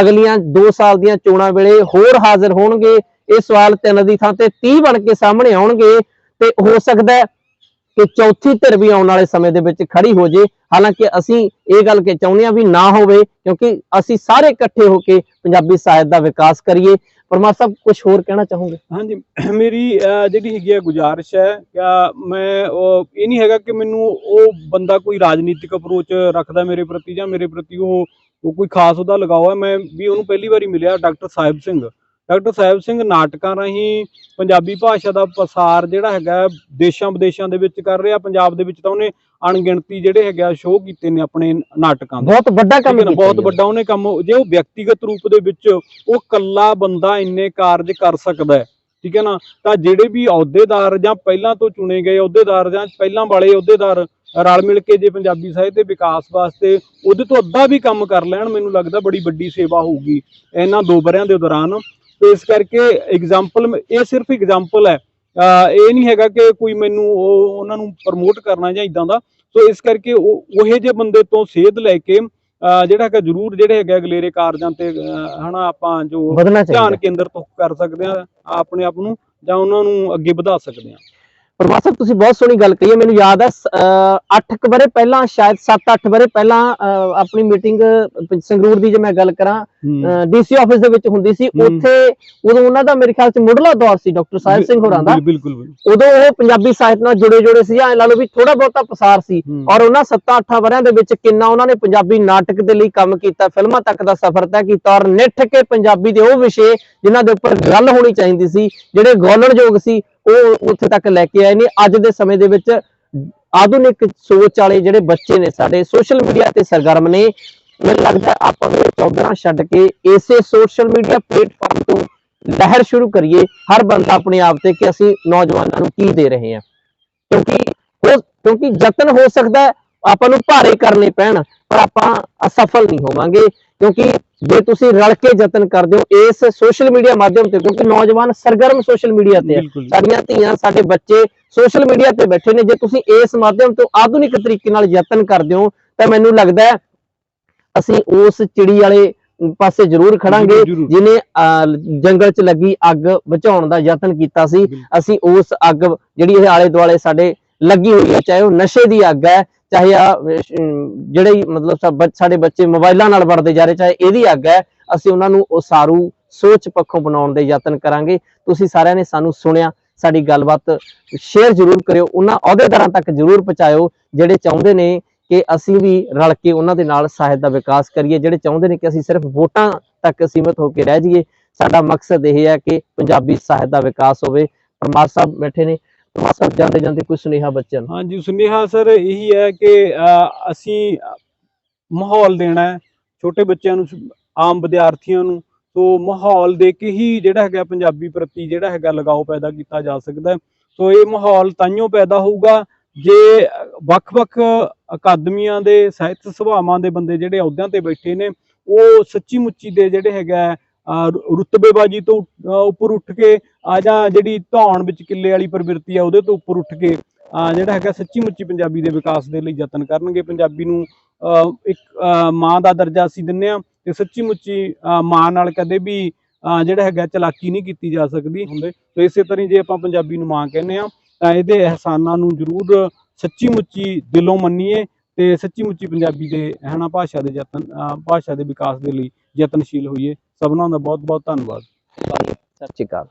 Speaker 1: ਅਗਲੀਆਂ 2 ਸਾਲ ਦੀਆਂ ਚੋਣਾਂ ਵੇਲੇ ਹੋਰ ਹਾਜ਼ਰ ਹੋਣਗੇ। ਇਹ ਸਵਾਲ ਤਿੰਨ ਦੀ ਥਾਂ ਤੇ 30 ਬਣ ਕੇ ਸਾਹਮਣੇ ਆਉਣਗੇ ਤੇ ਹੋ ਸਕਦਾ ਹੈ ਕਿ ਚੌਥੀ ਧਿਰ ਵੀ ਆਉਣ ਵਾਲੇ ਸਮੇਂ ਦੇ ਵਿੱਚ ਖੜੀ ਹੋ ਜੇ। ਹਾਲਾਂਕਿ ਅਸੀਂ ਇਹ ਗੱਲ ਕਿ ਚਾਹੁੰਦੇ ਹਾਂ ਵੀ ਨਾ ਹੋਵੇ, ਕਿਉਂਕਿ ਅਸੀਂ ਸਾਰੇ ਇਕੱਠੇ ਹੋ ਕੇ ਪੰਜਾਬੀ ਸਾਹਿਤ ਦਾ ਵਿਕਾਸ ਕਰੀਏ। ਪਰਮਾ ਸਾਹਿਬ ਕੁਝ ਹੋਰ ਕਹਿਣਾ ਚਾਹੋਗੇ।
Speaker 2: ਹਾਂਜੀ, ਮੇਰੀ ਜਿਹੜੀ ਹੈਗੀ ਹੈ ਗੁਜ਼ਾਰਿਸ਼ ਹੈ ਕਿ ਮੈਂ ਇਹ ਨਹੀਂ ਹੈਗਾ ਕਿ ਮੈਨੂੰ ਉਹ ਬੰਦਾ ਕੋਈ ਰਾਜਨੀਤਿਕ ਅਪਰੋਚ ਰੱਖਦਾ ਮੇਰੇ ਪ੍ਰਤੀ ਜਾਂ ਮੇਰੇ ਪ੍ਰਤੀ ਉਹ ਉਹ ਕੋਈ ਖਾਸ ਉਹਦਾ ਲਗਾਓ ਹੈ। ਮੈਂ ਵੀ ਉਹਨੂੰ ਪਹਿਲੀ ਵਾਰੀ ਮਿਲਿਆ ਡਾਕਟਰ ਸਾਹਿਬ ਸਿੰਘ। ਡਾਕਟਰ ਸਾਹਿਬ ਸਿੰਘ ਨਾਟਕਾਂ ਰਾਹੀਂ ਪੰਜਾਬੀ ਭਾਸ਼ਾ ਦਾ ਪ੍ਰਸਾਰ ਜਿਹੜਾ ਹੈਗਾ ਦੇਸ਼ਾਂ ਵਿਦੇਸ਼ਾਂ ਦੇ ਵਿੱਚ ਕਰ ਰਿਹਾ, ਪੰਜਾਬ ਦੇ ਵਿੱਚ ਤਾਂ ਉਹਨੇ ਅਣਗਿਣਤੀ ਜਿਹੜੇ ਹੈਗਾ ਸ਼ੋਅ ਕੀਤੇ ਨੇ ਆਪਣੇ ਨਾਟਕਾਂ ਦੇ।
Speaker 1: ਬਹੁਤ ਵੱਡਾ ਕੰਮ ਕੀਤਾ
Speaker 2: ਬਹੁਤ। ਵੱਡਾ ਉਹਨੇ ਕੰਮ ਜੇ ਉਹ ਵਿਅਕਤੀਗਤ ਰੂਪ ਦੇ ਵਿੱਚ ਉਹ ਕੱਲਾ ਬੰਦਾ ਇੰਨੇ ਕਾਰਜ ਕਰ ਸਕਦਾ ਹੈ ਠੀਕ ਹੈ ਨਾ? ਤਾਂ ਜਿਹੜੇ ਵੀ ਅਹੁਦੇਦਾਰ ਜਾਂ ਪਹਿਲਾਂ ਤੋਂ ਚੁਣੇ ਗਏ ਅਹੁਦੇਦਾਰ ਜਾਂ ਪਹਿਲਾਂ ਵਾਲੇ ਅਹੁਦੇਦਾਰ ਰਲ ਮਿਲ ਕੇ ਜੇ ਪੰਜਾਬੀ ਸਾਹਿਤ ਦੇ ਵਿਕਾਸ ਵਾਸਤੇ ਉਹਦੇ ਤੋਂ ਅੱਧਾ ਵੀ ਕੰਮ ਕਰ ਲੈਣ ਮੈਨੂੰ ਲੱਗਦਾ ਬੜੀ ਵੱਡੀ ਸੇਵਾ ਹੋਊਗੀ ਇਹਨਾਂ ਦੋ ਬਰਿਆਂ ਦੇ ਦੌਰਾਨ। ਤੇ ਇਸ ਕਰਕੇ ਐਗਜ਼ਾਮਪਲ ਇਹ ਸਿਰਫ ਐਗਜ਼ਾਮਪਲ ਹੈ ਇਹ ਨਹੀਂ ਹੈਗਾ ਕਿ ਕੋਈ ਮੈਨੂੰ ਉਹ ਉਹਨਾਂ ਨੂੰ ਪ੍ਰਮੋਟ ਕਰਨਾ ਜਾਂ ਇਦਾਂ ਦਾ। ਸੋ ਇਸ ਕਰਕੇ ਉਹ ਉਹੇ ਜਿਹੇ ਬੰਦੇ ਤੋਂ ਸੇਧ ਲੈ ਕੇ ਜਿਹੜਾ ਹੈਗਾ ਜਰੂਰ ਜਿਹੜੇ ਹੈਗੇ ਅਗਲੇਰੇ ਕਾਰਜਾਂ ਤੇ ਹਨਾ ਆਪਾਂ ਜੋ ਧਿਆਨ
Speaker 1: ਚਾਹੀਦਾ।
Speaker 2: ਕੇਂਦਰਿਤ ਕਰ ਸਕਦੇ ਆ ਆਪਣੇ ਆਪ ਨੂੰ ਜਾਂ ਉਹਨਾਂ ਨੂੰ ਅੱਗੇ ਵਧਾ ਸਕਦੇ ਆ।
Speaker 1: ਪਰਮਾ ਸਾਹਿਬ ਤੁਸੀਂ ਬਹੁਤ ਸੋਹਣੀ ਗੱਲ ਕਹੀ ਹੈ ਮੈਨੂੰ ਯਾਦ ਹੈ 8 ਕੁ ਬਰੇ ਪਹਿਲਾਂ ਸ਼ਾਇਦ 7-8 ਬਰੇ ਪਹਿਲਾਂ ਆਪਣੀ ਮੀਟਿੰਗ ਸੰਗਰੂਰ ਦੀ ਜੇ ਮੈਂ ਗੱਲ ਕਰਾਂ ਡੀਸੀ ਆਫਿਸ ਦੇ ਵਿੱਚ ਹੁੰਦੀ ਸੀ। ਉੱਥੇ ਉਦੋਂ ਉਹਨਾਂ ਦਾ ਮੇਰੇ ਖਿਆਲ ਚ ਮੁੱਢਲਾ ਦੌਰ ਸੀ ਡਾਕਟਰ ਸਾਹਿਬ ਸਿੰਘ ਹੋਰਾਂ ਦਾ
Speaker 2: ਬਿਲ- ਬਿਲਕੁਲ।
Speaker 1: ਉਦੋਂ ਉਹ ਪੰਜਾਬੀ ਸਾਹਿਤ ਨਾਲ ਜੁੜੇ ਜੁੜੇ ਸੀ ਐ ਲਾ ਲਓ ਵੀ ਥੋੜਾ ਬਹੁਤਾ ਪਸਾਰ ਸੀ। ਔਰ ਉਹਨਾਂ 7-8 ਵਰਿਆਂ ਦੇ ਵਿੱਚ ਕਿੰਨਾ ਉਹਨਾਂ ਨੇ ਪੰਜਾਬੀ ਨਾਟਕ ਦੇ ਲਈ ਕੰਮ ਕੀਤਾ ਫਿਲਮਾਂ ਤੱਕ ਦਾ ਸਫ਼ਰ ਤੈਅ ਕੀਤਾ ਔਰ ਨਿੱਠ ਕੇ ਪੰਜਾਬੀ ਦੇ ਉਹ ਵਿਸ਼ੇ ਜਿਨ੍ਹਾਂ ਦੇ ਉੱਪਰ ਗੱਲ ਹੋਣੀ ਚਾਹੀਦੀ ਸੀ ਜਿਹੜੇ ਗੋਲਣਯੋਗ ਸੀ ਉਹ ਉੱਥੇ ਤੱਕ ਲੈ ਕੇ ਆਏ ਨੇ। ਅੱਜ ਦੇ ਸਮੇਂ ਦੇ ਵਿੱਚ ਆਧੁਨਿਕ ਸੋਚ ਵਾਲੇ ਜਿਹੜੇ ਬੱਚੇ ਨੇ ਸਾਡੇ ਸੋਸ਼ਲ ਮੀਡੀਆ ਤੇ ਸਰਗਰਮ ਨੇ, ਮੈਨੂੰ ਲੱਗਦਾ ਆਪਾਂ ਨੂੰ ਇਹ ਚੌਧਰਾ ਛੱਡ ਕੇ ਇਸੇ ਸੋਸ਼ਲ ਮੀਡੀਆ ਪਲੇਟਫਾਰਮ ਤੋਂ ਲਹਿਰ ਸ਼ੁਰੂ ਕਰੀਏ। ਹਰ ਬੰਦਾ ਆਪਣੇ ਆਪ ਤੇ ਕਿ ਅਸੀਂ ਨੌਜਵਾਨਾਂ ਨੂੰ ਕੀ ਦੇ ਰਹੇ ਹਾਂ। ਕਿਉਂਕਿ ਹੋ ਕਿਉਂਕਿ ਯਤਨ ਹੋ ਸਕਦਾ ਆਪਾਂ ਨੂੰ ਭਾਰੇ ਕਰਨੇ ਪੈਣ ਪਰ ਆਪਾਂ ਅਸਫਲ ਨਹੀਂ ਹੋਵਾਂਗੇ। ਕਿਉਂਕਿ ਜੇ ਤੁਸੀਂ ਰਲ ਕੇ ਯਤਨ ਕਰਦੇ ਹੋ ਇਸ ਸੋਸ਼ਲ ਮੀਡੀਆ ਮਾਧਿਅਮ ਤੇ ਕਿਉਂਕਿ ਨੌਜਵਾਨ ਸਰਗਰਮ ਸੋਸ਼ਲ ਮੀਡੀਆ ਤੇ ਸਾਡੀਆਂ ਧੀਆਂ ਸਾਡੇ ਬੱਚੇ ਸੋਸ਼ਲ ਮੀਡੀਆ ਤੇ ਬੈਠੇ ਨੇ। ਜੇ ਤੁਸੀਂ ਇਸ ਮਾਧਿਅਮ ਤੋਂ ਆਧੁਨਿਕ ਤਰੀਕੇ ਨਾਲ ਯਤਨ ਕਰਦੇ ਹੋ ਤਾਂ ਮੈਨੂੰ ਲੱਗਦਾ ਹੈ ਅਸੀਂ ਉਸ ਚਿੜੀ ਵਾਲੇ ਪਾਸੇ ਜ਼ਰੂਰ ਖੜਾਂਗੇ। ਜਿਨੇ ਜੰਗਲ 'ਚ ਲੱਗੀ ਅੱਗ ਬੁਝਾਉਣ ਦਾ ਯਤਨ ਕੀਤਾ ਸੀ। ਅਸੀਂ ਉਸ ਅੱਗ ਜਿਹੜੀ ਇਹ ਆਲੇ ਦੁਆਲੇ ਸਾਡੇ ਲੱਗੀ ਹੋਈ ਹੈ ਚਾਹੇ ਉਹ ਨਸ਼ੇ ਦੀ ਅੱਗ ਹੈ ਚਾਹੇ ਆ ਜਿਹੜੇ ਮਤਲਬ ਸਾਡੇ ਬੱਚੇ ਮੋਬਾਈਲਾਂ ਨਾਲ ਵੜਦੇ ਜਾ ਰਹੇ, ਚਾਹੇ ਇਹਦੀ ਅੱਗ ਹੈ, ਅਸੀਂ ਉਹਨਾਂ ਨੂੰ ਉਸਾਰੂ ਸੋਚ ਪੱਖੋਂ ਬਣਾਉਣ ਦੇ ਯਤਨ ਕਰਾਂਗੇ। ਤੁਸੀਂ ਸਾਰਿਆਂ ਨੇ ਸਾਨੂੰ ਸੁਣਿਆ, ਸਾਡੀ ਗੱਲਬਾਤ ਸ਼ੇਅਰ ਜ਼ਰੂਰ ਕਰਿਓ, ਉਹਨਾਂ ਅਹੁਦੇਦਾਰਾਂ ਤੱਕ ਜ਼ਰੂਰ ਪਹੁੰਚਾਇਓ, ਜਿਹੜੇ ਚਾਹੁੰਦੇ ਨੇ ਕਿ ਅਸੀਂ ਵੀ ਰਲ ਕੇ ਉਹਨਾਂ ਦੇ ਨਾਲ ਸਾਹਿਤ ਦਾ ਵਿਕਾਸ ਕਰੀਏ, ਜਿਹੜੇ ਚਾਹੁੰਦੇ ਨੇ ਕਿ ਅਸੀਂ ਸਿਰਫ ਵੋਟਾਂ ਤੱਕ ਸੀਮਤ ਹੋ ਕੇ ਰਹਿ ਜਾਈਏ। ਸਾਡਾ ਮਕਸਦ ਇਹ ਹੈ ਕਿ ਪੰਜਾਬੀ ਸਾਹਿਤ ਦਾ ਵਿਕਾਸ ਹੋਵੇ। ਪਰਮਾਰ ਸਾਹਿਬ ਬੈਠੇ ਨੇ। ਪਰਮਾਰ ਜਾਂਦੇ ਜਾਂਦੇ ਕੋਈ ਸੁਨੇਹਾ ਬੱਚਿਆਂ ਨੂੰ?
Speaker 2: ਹਾਂਜੀ, ਸੁਨੇਹਾ ਸਰ ਇਹੀ ਹੈ ਕਿ ਅਸੀਂ ਮਾਹੌਲ ਦੇਣਾ ਹੈ, ਛੋਟੇ ਬੱਚਿਆਂ ਨੂੰ, ਆਮ ਵਿਦਿਆਰਥੀਆਂ ਨੂੰ, ਸੋ ਮਾਹੌਲ ਦੇ ਕੇ ਹੀ ਜਿਹੜਾ ਹੈਗਾ ਪੰਜਾਬੀ ਪ੍ਰਤੀ ਜਿਹੜਾ ਹੈਗਾ ਲਗਾਓ ਪੈਦਾ ਕੀਤਾ ਜਾ ਸਕਦਾ ਸੋ ਇਹ ਮਾਹੌਲ ਤਾਂਿਓ ਪੈਦਾ ਹੋਊਗਾ, ਜੇ ਵੱਖ-ਵੱਖ ਅਕਾਦਮੀਆਂ ਦੇ, ਸਾਹਿਤ ਸਭਾਵਾਂ ਦੇ ਬੰਦੇ ਜਿਹੜੇ ਅਹੁਦਿਆਂ ਤੇ ਬੈਠੇ ਨੇ, ਉਹ ਸੱਚੀ ਮੁੱਚੀ ਦੇ ਜਿਹੜੇ ਹੈਗਾ ਰੁਤਬੇਬਾਜ਼ੀ ਤੋਂ ਉੱਪਰ ਉੱਠ ਕੇ ਆ ਜਾਂ ਜਿਹੜੀ ਧੌਣ ਵਿੱਚ ਕਿੱਲੇ ਵਾਲੀ ਪ੍ਰਵਿਰਤੀ ਆ ਉਹਦੇ ਤੋਂ ਉੱਪਰ ਉੱਠ ਕੇ ਜਿਹੜਾ ਹੈਗਾ ਸੱਚੀ ਮੁੱਚੀ ਪੰਜਾਬੀ ਦੇ ਵਿਕਾਸ ਦੇ ਲਈ ਯਤਨ ਕਰਨਗੇ। ਪੰਜਾਬੀ ਨੂੰ ਇੱਕ ਮਾਂ ਦਾ ਦਰਜਾ ਅਸੀਂ ਦਿੰਨੇ ਆ ਤੇ ਸੱਚੀ ਮੁੱਚੀ ਮਾਂ ਨਾਲ ਕਦੇ ਵੀ ਜਿਹੜਾ ਹੈਗਾ ਚਲਾਕੀ ਨਹੀਂ ਕੀਤੀ ਜਾ ਸਕਦੀ ਹੁੰਦੇ। ਤੇ ਇਸੇ ਤਰ੍ਹਾਂ ਹੀ ਜੇ ਆਪਾਂ ਪੰਜਾਬੀ ਨੂੰ ਮਾਂ ਕਹਿੰਦੇ ਆ, ਤਾਂ ਇਹਦੇ ਅਹਿਸਾਨਾਂ ਨੂੰ ਜ਼ਰੂਰ ਸੱਚੀ ਮੁੱਚੀ ਦਿਲੋਂ ਮੰਨੀਏ ਤੇ ਸੱਚੀ ਮੁੱਚੀ ਪੰਜਾਬੀ ਦੇ ਹਨਾ ਭਾਸ਼ਾ ਦੇ ਯਤਨ ਭਾਸ਼ਾ ਦੇ ਵਿਕਾਸ ਦੇ ਲਈ ਯਤਨਸ਼ੀਲ ਹੋਈਏ। ਸਭਨਾਂ ਦਾ ਬਹੁਤ ਬਹੁਤ ਧੰਨਵਾਦ।
Speaker 1: ਸਤਿ ਸ਼੍ਰੀ ਅਕਾਲ।